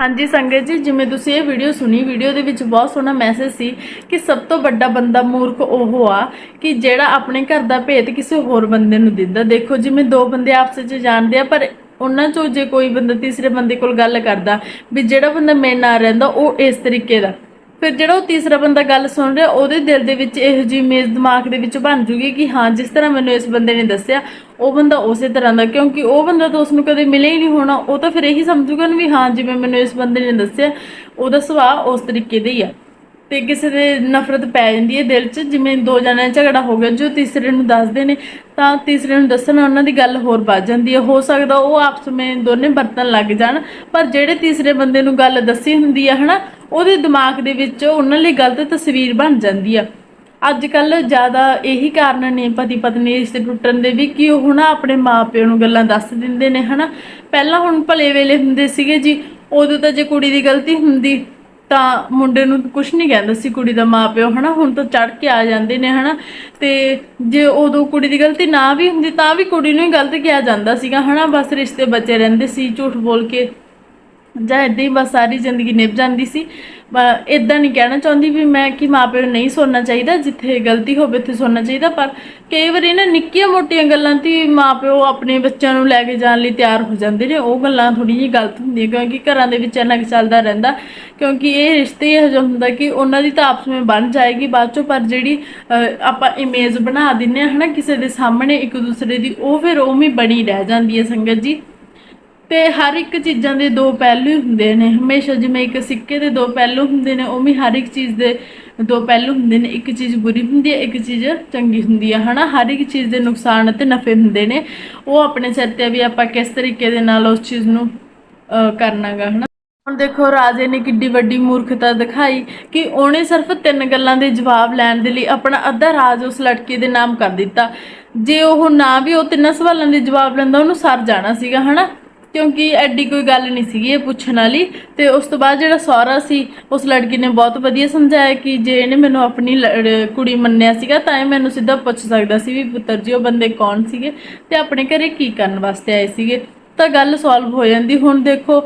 ਹਾਂਜੀ ਸੰਗਤ ਜੀ, ਜਿਵੇਂ ਤੁਸੀਂ ਇਹ ਵੀਡੀਓ ਸੁਣੀ, ਵੀਡੀਓ ਦੇ ਵਿੱਚ ਬਹੁਤ ਸੋਹਣਾ ਮੈਸੇਜ ਸੀ ਕਿ ਸਭ ਤੋਂ ਵੱਡਾ ਬੰਦਾ ਮੂਰਖ ਉਹ ਆ ਕਿ ਜਿਹੜਾ ਆਪਣੇ ਘਰ ਦਾ ਭੇਤ ਕਿਸੇ ਹੋਰ ਬੰਦੇ ਨੂੰ ਦਿੰਦਾ। ਦੇਖੋ, ਜਿਵੇਂ ਦੋ ਬੰਦੇ ਆਪਸ ਵਿੱਚ ਜਾਣਦੇ ਆ, ਪਰ ਉਹਨਾਂ ਚੋਂ ਜੇ ਕੋਈ ਬੰਦਾ ਤੀਸਰੇ ਬੰਦੇ ਕੋਲ ਗੱਲ ਕਰਦਾ ਵੀ ਜਿਹੜਾ ਬੰਦਾ ਮੇਰੇ ਨਾਲ ਰਹਿੰਦਾ, ਉਹ ਇਸ ਤਰੀਕੇ ਦਾ। ਫਿਰ ਜਿਹੜਾ ਉਹ ਤੀਸਰਾ ਬੰਦਾ ਗੱਲ ਸੁਣ ਰਿਹਾ, ਉਹਦੇ ਦਿਲ ਦੇ ਵਿੱਚ ਇਹੋ ਜਿਹੀ ਇਮੇਜ ਦਿਮਾਗ ਦੇ ਵਿੱਚ ਬਣ ਜੂਗੀ ਕਿ ਹਾਂ, ਜਿਸ ਤਰ੍ਹਾਂ ਮੈਨੂੰ ਇਸ ਬੰਦੇ ਨੇ ਦੱਸਿਆ, ਉਹ ਬੰਦਾ ਉਸੇ ਤਰ੍ਹਾਂ ਦਾ, ਕਿਉਂਕਿ ਉਹ ਬੰਦਾ ਤਾਂ ਉਸ ਨੂੰ ਕਦੇ ਮਿਲਿਆ ਹੀ ਨਹੀਂ ਹੋਣਾ, ਉਹ ਤਾਂ ਫਿਰ ਇਹੀ ਸਮਝੂਗਾ ਵੀ ਹਾਂ, ਜਿਵੇਂ ਮੈਨੂੰ ਇਸ ਬੰਦੇ ਨੇ ਦੱਸਿਆ, ਉਹਦਾ ਸੁਭਾਅ ਉਸ ਤਰੀਕੇ ਦਾ ਹੀ ਆ। ਤੇ ਕਿਸੇ ਦੇ ਨਫ਼ਰਤ ਪੈ ਜਾਂਦੀ ਹੈ ਦਿਲ 'ਚ, ਜਿਵੇਂ ਦੋ ਜਣਿਆਂ 'ਚ ਝਗੜਾ ਹੋ ਗਿਆ, ਜੋ ਤੀਸਰੇ ਨੂੰ ਦੱਸਦੇ ਨੇ, ਤਾਂ ਤੀਸਰੇ ਨੂੰ ਦੱਸਣ ਨਾਲ ਉਹਨਾਂ ਦੀ ਗੱਲ ਹੋਰ ਵੱਧ ਜਾਂਦੀ ਹੈ। ਹੋ ਸਕਦਾ ਉਹ ਆਪਸ ਵਿੱਚ ਦੋਨੇ ਵਰਤਣ ਲੱਗ ਜਾਣ, ਪਰ ਜਿਹੜੇ ਤੀਸਰੇ ਬੰਦੇ ਨੂੰ ਗੱਲ ਦੱਸੀ ਹੁੰਦੀ ਆ ਹਨਾ, ਉਹਦੇ ਦਿਮਾਗ ਦੇ ਵਿੱਚ ਉਹਨਾਂ ਲਈ ਗਲਤ ਤਸਵੀਰ ਬਣ ਜਾਂਦੀ ਆ ਅੱਜ ਕੱਲ ਜ਼ਿਆਦਾ ਇਹੀ ਕਾਰਨ ਨੇ ਪਤੀ ਪਤਨੀ ਰਿਸ਼ਤੇ ਟੁੱਟਣ ਦੇ ਵੀ, ਕਿ ਉਹ ਨਾ ਆਪਣੇ ਮਾਪਿਆਂ ਨੂੰ ਗੱਲਾਂ ਦੱਸ ਦਿੰਦੇ ਨੇ, ਹਨਾ। ਪਹਿਲਾਂ ਹੁਣ ਭਲੇ ਵੇਲੇ ਹੁੰਦੇ ਸੀਗੇ ਜੀ, ਉਦੋਂ ਤਾਂ ਜੇ ਕੁੜੀ ਦੀ ਗਲਤੀ ਹੁੰਦੀ ਤਾਂ ਮੁੰਡੇ ਨੂੰ ਕੁਝ ਨਹੀਂ ਕਹਿੰਦਾ ਸੀ ਕੁੜੀ ਦਾ ਮਾਪਿਓ ਹਨਾ? ਹੁਣ ਤਾਂ ਚੜ ਕੇ ਆ ਜਾਂਦੇ ਨੇ, ਹਨਾ? ਤੇ ਜੇ ਉਦੋਂ ਕੁੜੀ ਦੀ ਗਲਤੀ ਨਾ ਵੀ ਹੁੰਦੀ, ਤਾਂ ਵੀ ਕੁੜੀ ਨੂੰ ਹੀ ਗਲਤ ਕਿਹਾ ਜਾਂਦਾ ਸੀਗਾ, ਹਨਾ? ਬਸ ਰਿਸ਼ਤੇ ਬਚੇ ਰਹਿੰਦੇ ਸੀ, ਝੂਠ ਬੋਲ ਕੇ। ਜਾਂ ਇਦਾਂ ਹੀ ਬਸ ਸਾਰੀ ਜ਼ਿੰਦਗੀ ਨਿਭ ਜਾਂਦੀ ਸੀ। ਇਦਾਂ ਨਹੀਂ ਕਹਿਣਾ ਚਾਹੁੰਦੀ ਵੀ ਮੈਂ ਕਿ ਮਾਪਿਆਂ ਨੂੰ ਨਹੀਂ ਸੁਣਨਾ ਚਾਹੀਦਾ, ਜਿੱਥੇ ਗਲਤੀ ਹੋਵੇ ਉੱਥੇ ਸੁਣਨਾ ਚਾਹੀਦਾ, ਪਰ ਕਈ ਵਾਰੀ ਨਾ ਨਿੱਕੀਆਂ ਮੋਟੀਆਂ ਗੱਲਾਂ ਤੇ ਮਾਪਿਓ ਆਪਣੇ ਬੱਚਿਆਂ ਨੂੰ ਲੈ ਕੇ ਜਾਣ ਲਈ ਤਿਆਰ ਹੋ ਜਾਂਦੇ ਨੇ। ਉਹ ਗੱਲਾਂ ਥੋੜੀ ਜਿਹੀ ਗਲਤ ਹੁੰਦੀਆਂ, ਕਿਉਂਕਿ ਘਰਾਂ ਦੇ ਵਿੱਚ ਇੰਨਾ ਕੁ ਚੱਲਦਾ ਰਹਿੰਦਾ, ਕਿਉਂਕਿ ਇਹ ਰਿਸ਼ਤੇ ਇਹੋ ਜਿਹਾ ਹੁੰਦਾ ਕਿ ਉਹਨਾਂ ਦੀ ਤਾਂ ਆਪਸ ਵਿੱਚ ਬਣ ਜਾਏਗੀ ਬਾਅਦ ਚੋਂ, ਪਰ ਜਿਹੜੀ ਆਪਾਂ ਇਮੇਜ ਬਣਾ ਦਿੰਨੇ ਆ ਹਨਾ, ਕਿਸੇ ਦੇ ਸਾਹਮਣੇ ਇੱਕ ਦੂਸਰੇ ਦੀ, ਉਹ ਫਿਰ ਉਵੇਂ ਬਣੀ ਰਹਿ ਜਾਂਦੀ ਹੈ ਸੰਗਤ ਜੀ। ਤੇ ਹਰ ਇੱਕ ਚੀਜ਼ਾਂ ਦੇ ਦੋ ਪਹਿਲੂ ਹੁੰਦੇ ਨੇ। ਹਮੇਸ਼ਾ ਜਿਵੇਂ ਇੱਕ ਸਿੱਕੇ ਦੇ ਦੋ ਪਹਿਲੂ ਹੁੰਦੇ ਨੇ ਉਵੇਂ ਹਰ ਇੱਕ ਚੀਜ਼ ਦੇ ਦੋ ਪਹਿਲੂ ਹੁੰਦੇ ਨੇ। ਇੱਕ ਚੀਜ਼ ਬੁਰੀ ਹੁੰਦੀ ਹੈ ਇੱਕ ਚੀਜ਼ ਚੰਗੀ ਹੁੰਦੀ ਹੈ ਹਨਾ? ਹਰ ਇੱਕ ਚੀਜ਼ ਦੇ ਨੁਕਸਾਨ ਅਤੇ ਨਫੇ ਹੁੰਦੇ ਨੇ। ਉਹ ਆਪਣੇ ਸਿਰ ਤੇ ਆ ਵੀ ਆਪਾਂ ਕਿਸ ਤਰੀਕੇ ਦੇ ਨਾਲ ਉਸ ਚੀਜ਼ ਨੂੰ ਅਹ, ਕਰਨਾਗਾ ਹਨਾ? ਹੁਣ ਦੇਖੋ ਰਾਜੇ ਨੇ ਕਿੱਡੀ ਵੱਡੀ ਮੂਰਖਤਾ ਦਿਖਾਈ ਕਿ ਉਹਨੇ ਸਿਰਫ ਤਿੰਨ ਗੱਲਾਂ ਦੇ ਜਵਾਬ ਲੈਣ ਦੇ ਲਈ ਆਪਣਾ ਅੱਧਾ ਰਾਜ ਉਸ ਲੜਕੀ ਦੇ ਨਾਮ ਕਰ ਦਿੱਤਾ। ਜੇ ਉਹ ਨਾ ਵੀ ਉਹ ਤਿੰਨਾਂ ਸਵਾਲਾਂ ਦੇ ਜਵਾਬ ਲੈਂਦਾ ਉਹਨੂੰ ਸਰ ਜਾਣਾ ਸੀਗਾ ਹਨਾ? ਕਿਉਂਕਿ ਐਡੀ ਕੋਈ ਗੱਲ ਨਹੀਂ ਸੀਗੀ ਇਹ ਪੁੱਛਣ ਵਾਲੀ। ਤੇ ਉਸ ਤੋਂ ਬਾਅਦ ਜਿਹੜਾ ਸਹੁਰਾ ਸੀ, ਉਸ ਲੜਕੀ ਨੇ ਬਹੁਤ ਵਧੀਆ ਸਮਝਾਇਆ ਕਿ ਜੇ ਇਹਨੇ ਮੈਨੂੰ ਆਪਣੀ ਲੜ- ਕੁੜੀ ਮੰਨਿਆ ਸੀਗਾ, ਤਾਂ ਇਹ ਮੈਨੂੰ ਸਿੱਧਾ ਪੁੱਛ ਸਕਦਾ ਸੀ ਵੀ ਪੁੱਤਰ ਜੀ, ਉਹ ਬੰਦੇ ਕੌਣ ਸੀਗੇ ਤੇ ਆਪਣੇ ਘਰੇ ਕੀ ਕਰਨ ਵਾਸਤੇ ਆਏ ਸੀਗੇ। ਤਾਂ ਗੱਲ ਸੋਲਵ ਹੋ ਜਾਂਦੀ। ਹੁਣ ਦੇਖੋ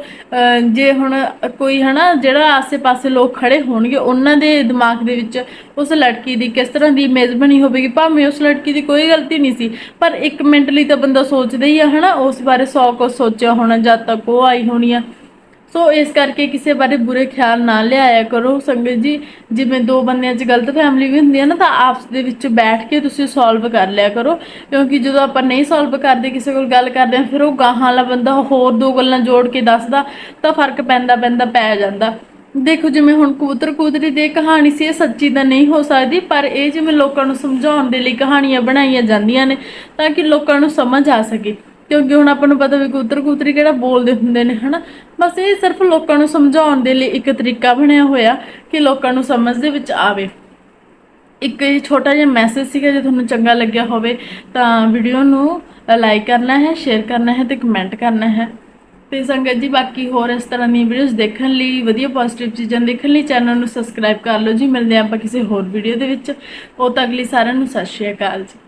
ਜੇ ਹੁਣ ਕੋਈ ਹਨਾ, ਜਿਹੜਾ ਆਸੇ-ਪਾਸੇ ਲੋਕ ਖੜੇ ਹੋਣਗੇ, ਉਹਨਾਂ ਦੇ ਦਿਮਾਗ ਦੇ ਵਿੱਚ ਉਸ ਲੜਕੀ ਦੀ ਕਿਸ ਤਰ੍ਹਾਂ ਦੀ ਇਮੇਜ ਬਣੀ ਹੋਵੇਗੀ? ਭਾਵੇਂ ਉਸ ਲੜਕੀ ਦੀ ਕੋਈ ਗਲਤੀ ਨਹੀਂ ਸੀ, ਪਰ ਇੱਕ ਮਿੰਟ ਲਈ ਤਾਂ ਬੰਦਾ ਸੋਚਦਾ ਹੀ ਆ, ਹਨਾ, ਉਸ ਬਾਰੇ 100 ਕੁਝ ਸੋਚਿਆ ਹੋਣਾ, ਜਦ ਤੱਕ ਉਹ ਆਈ ਹੋਣੀ ਆ। ਸੋ ਇਸ ਕਰਕੇ ਕਿਸੇ ਬਾਰੇ ਬੁਰੇ ਖਿਆਲ ਨਾ ਲਿਆਇਆ ਕਰੋ। ਸੰਗਤ ਜੀ, ਜਿਵੇਂ ਦੋ ਬੰਦਿਆਂ 'ਚ ਗਲਤ ਫੈਮਿਲੀ ਵੀ ਹੁੰਦੀ ਹੈ ਨਾ, ਤਾਂ ਆਪਸ ਦੇ ਵਿੱਚ ਬੈਠ ਕੇ ਤੁਸੀਂ ਸੋਲਵ ਕਰ ਲਿਆ ਕਰੋ। ਕਿਉਂਕਿ ਜਦੋਂ ਆਪਾਂ ਨਹੀਂ ਸੋਲਵ ਕਰਦੇ, ਕਿਸੇ ਕੋਲ ਗੱਲ ਕਰਦੇ ਹਾਂ, ਫਿਰ ਉਹ ਗਾਹਾਂ ਵਾਲਾ ਬੰਦਾ ਹੋਰ ਦੋ ਗੱਲਾਂ ਜੋੜ ਕੇ ਦੱਸਦਾ, ਤਾਂ ਫ਼ਰਕ ਪੈਂਦਾ ਪੈਂਦਾ, ਪੈ ਜਾਂਦਾ। ਦੇਖੋ, ਜਿਵੇਂ ਹੁਣ ਕਬੂਤਰ, ਕਬੂਤਰੀ ਦੀ ਕਹਾਣੀ ਸੀ, ਇਹ ਸੱਚੀ ਤਾਂ ਨਹੀਂ ਹੋ ਸਕਦੀ, ਪਰ ਇਹ ਜਿਵੇਂ ਲੋਕਾਂ ਨੂੰ ਸਮਝਾਉਣ ਦੇ ਲਈ ਕਹਾਣੀਆਂ ਬਣਾਈਆਂ ਜਾਂਦੀਆਂ ਨੇ, ਤਾਂ ਕਿ ਲੋਕਾਂ ਨੂੰ ਸਮਝ ਆ ਸਕੇ। ਕਿਉਂਕਿ ਹੁਣ ਆਪਾਂ ਨੂੰ ਪਤਾ ਵੀ ਕਬੂਤਰ ਕਬੂਤਰੀ ਕਿਹੜਾ ਬੋਲਦੇ ਹੁੰਦੇ ਨੇ, ਹਨਾ? ਬਸ ਇਹ ਸਿਰਫ ਲੋਕਾਂ ਨੂੰ ਸਮਝਾਉਣ ਦੇ ਲਈ ਇੱਕ ਤਰੀਕਾ ਬਣਿਆ ਹੋਇਆ ਕਿ ਲੋਕਾਂ ਨੂੰ ਸਮਝ ਦੇ ਵਿੱਚ ਆਵੇ। ਇੱਕ ਇਹ ਛੋਟਾ ਜਿਹਾ ਮੈਸੇਜ ਸੀਗਾ, ਜੇ ਤੁਹਾਨੂੰ ਚੰਗਾ ਲੱਗਿਆ ਹੋਵੇ ਤਾਂ ਵੀਡੀਓ ਨੂੰ ਲਾਈਕ ਕਰਨਾ ਹੈ ਸ਼ੇਅਰ ਕਰਨਾ ਹੈ ਤੇ ਕਮੈਂਟ ਕਰਨਾ ਹੈ। ਤੇ ਸੰਗਤ ਜੀ, ਬਾਕੀ ਹੋਰ ਇਸ ਤਰ੍ਹਾਂ ਦੀਆਂ ਵੀਡੀਓਜ਼ ਦੇਖਣ ਲਈ, ਵਧੀਆ ਪੋਜ਼ਿਟਿਵ ਚੀਜ਼ਾਂ ਦੇਖਣ ਲਈ ਚੈਨਲ ਨੂੰ ਸਬਸਕ੍ਰਾਈਬ ਕਰ ਲਓ ਜੀ। ਮਿਲਦੇ ਹਾਂ ਆਪਾਂ ਕਿਸੇ ਹੋਰ ਵੀਡੀਓ ਦੇ ਵਿੱਚ। ਉਹ ਤੱਕ ਲਈ ਸਾਰਿਆਂ ਨੂੰ ਸਤਿ ਸ਼੍ਰੀ ਅਕਾਲ ਜੀ।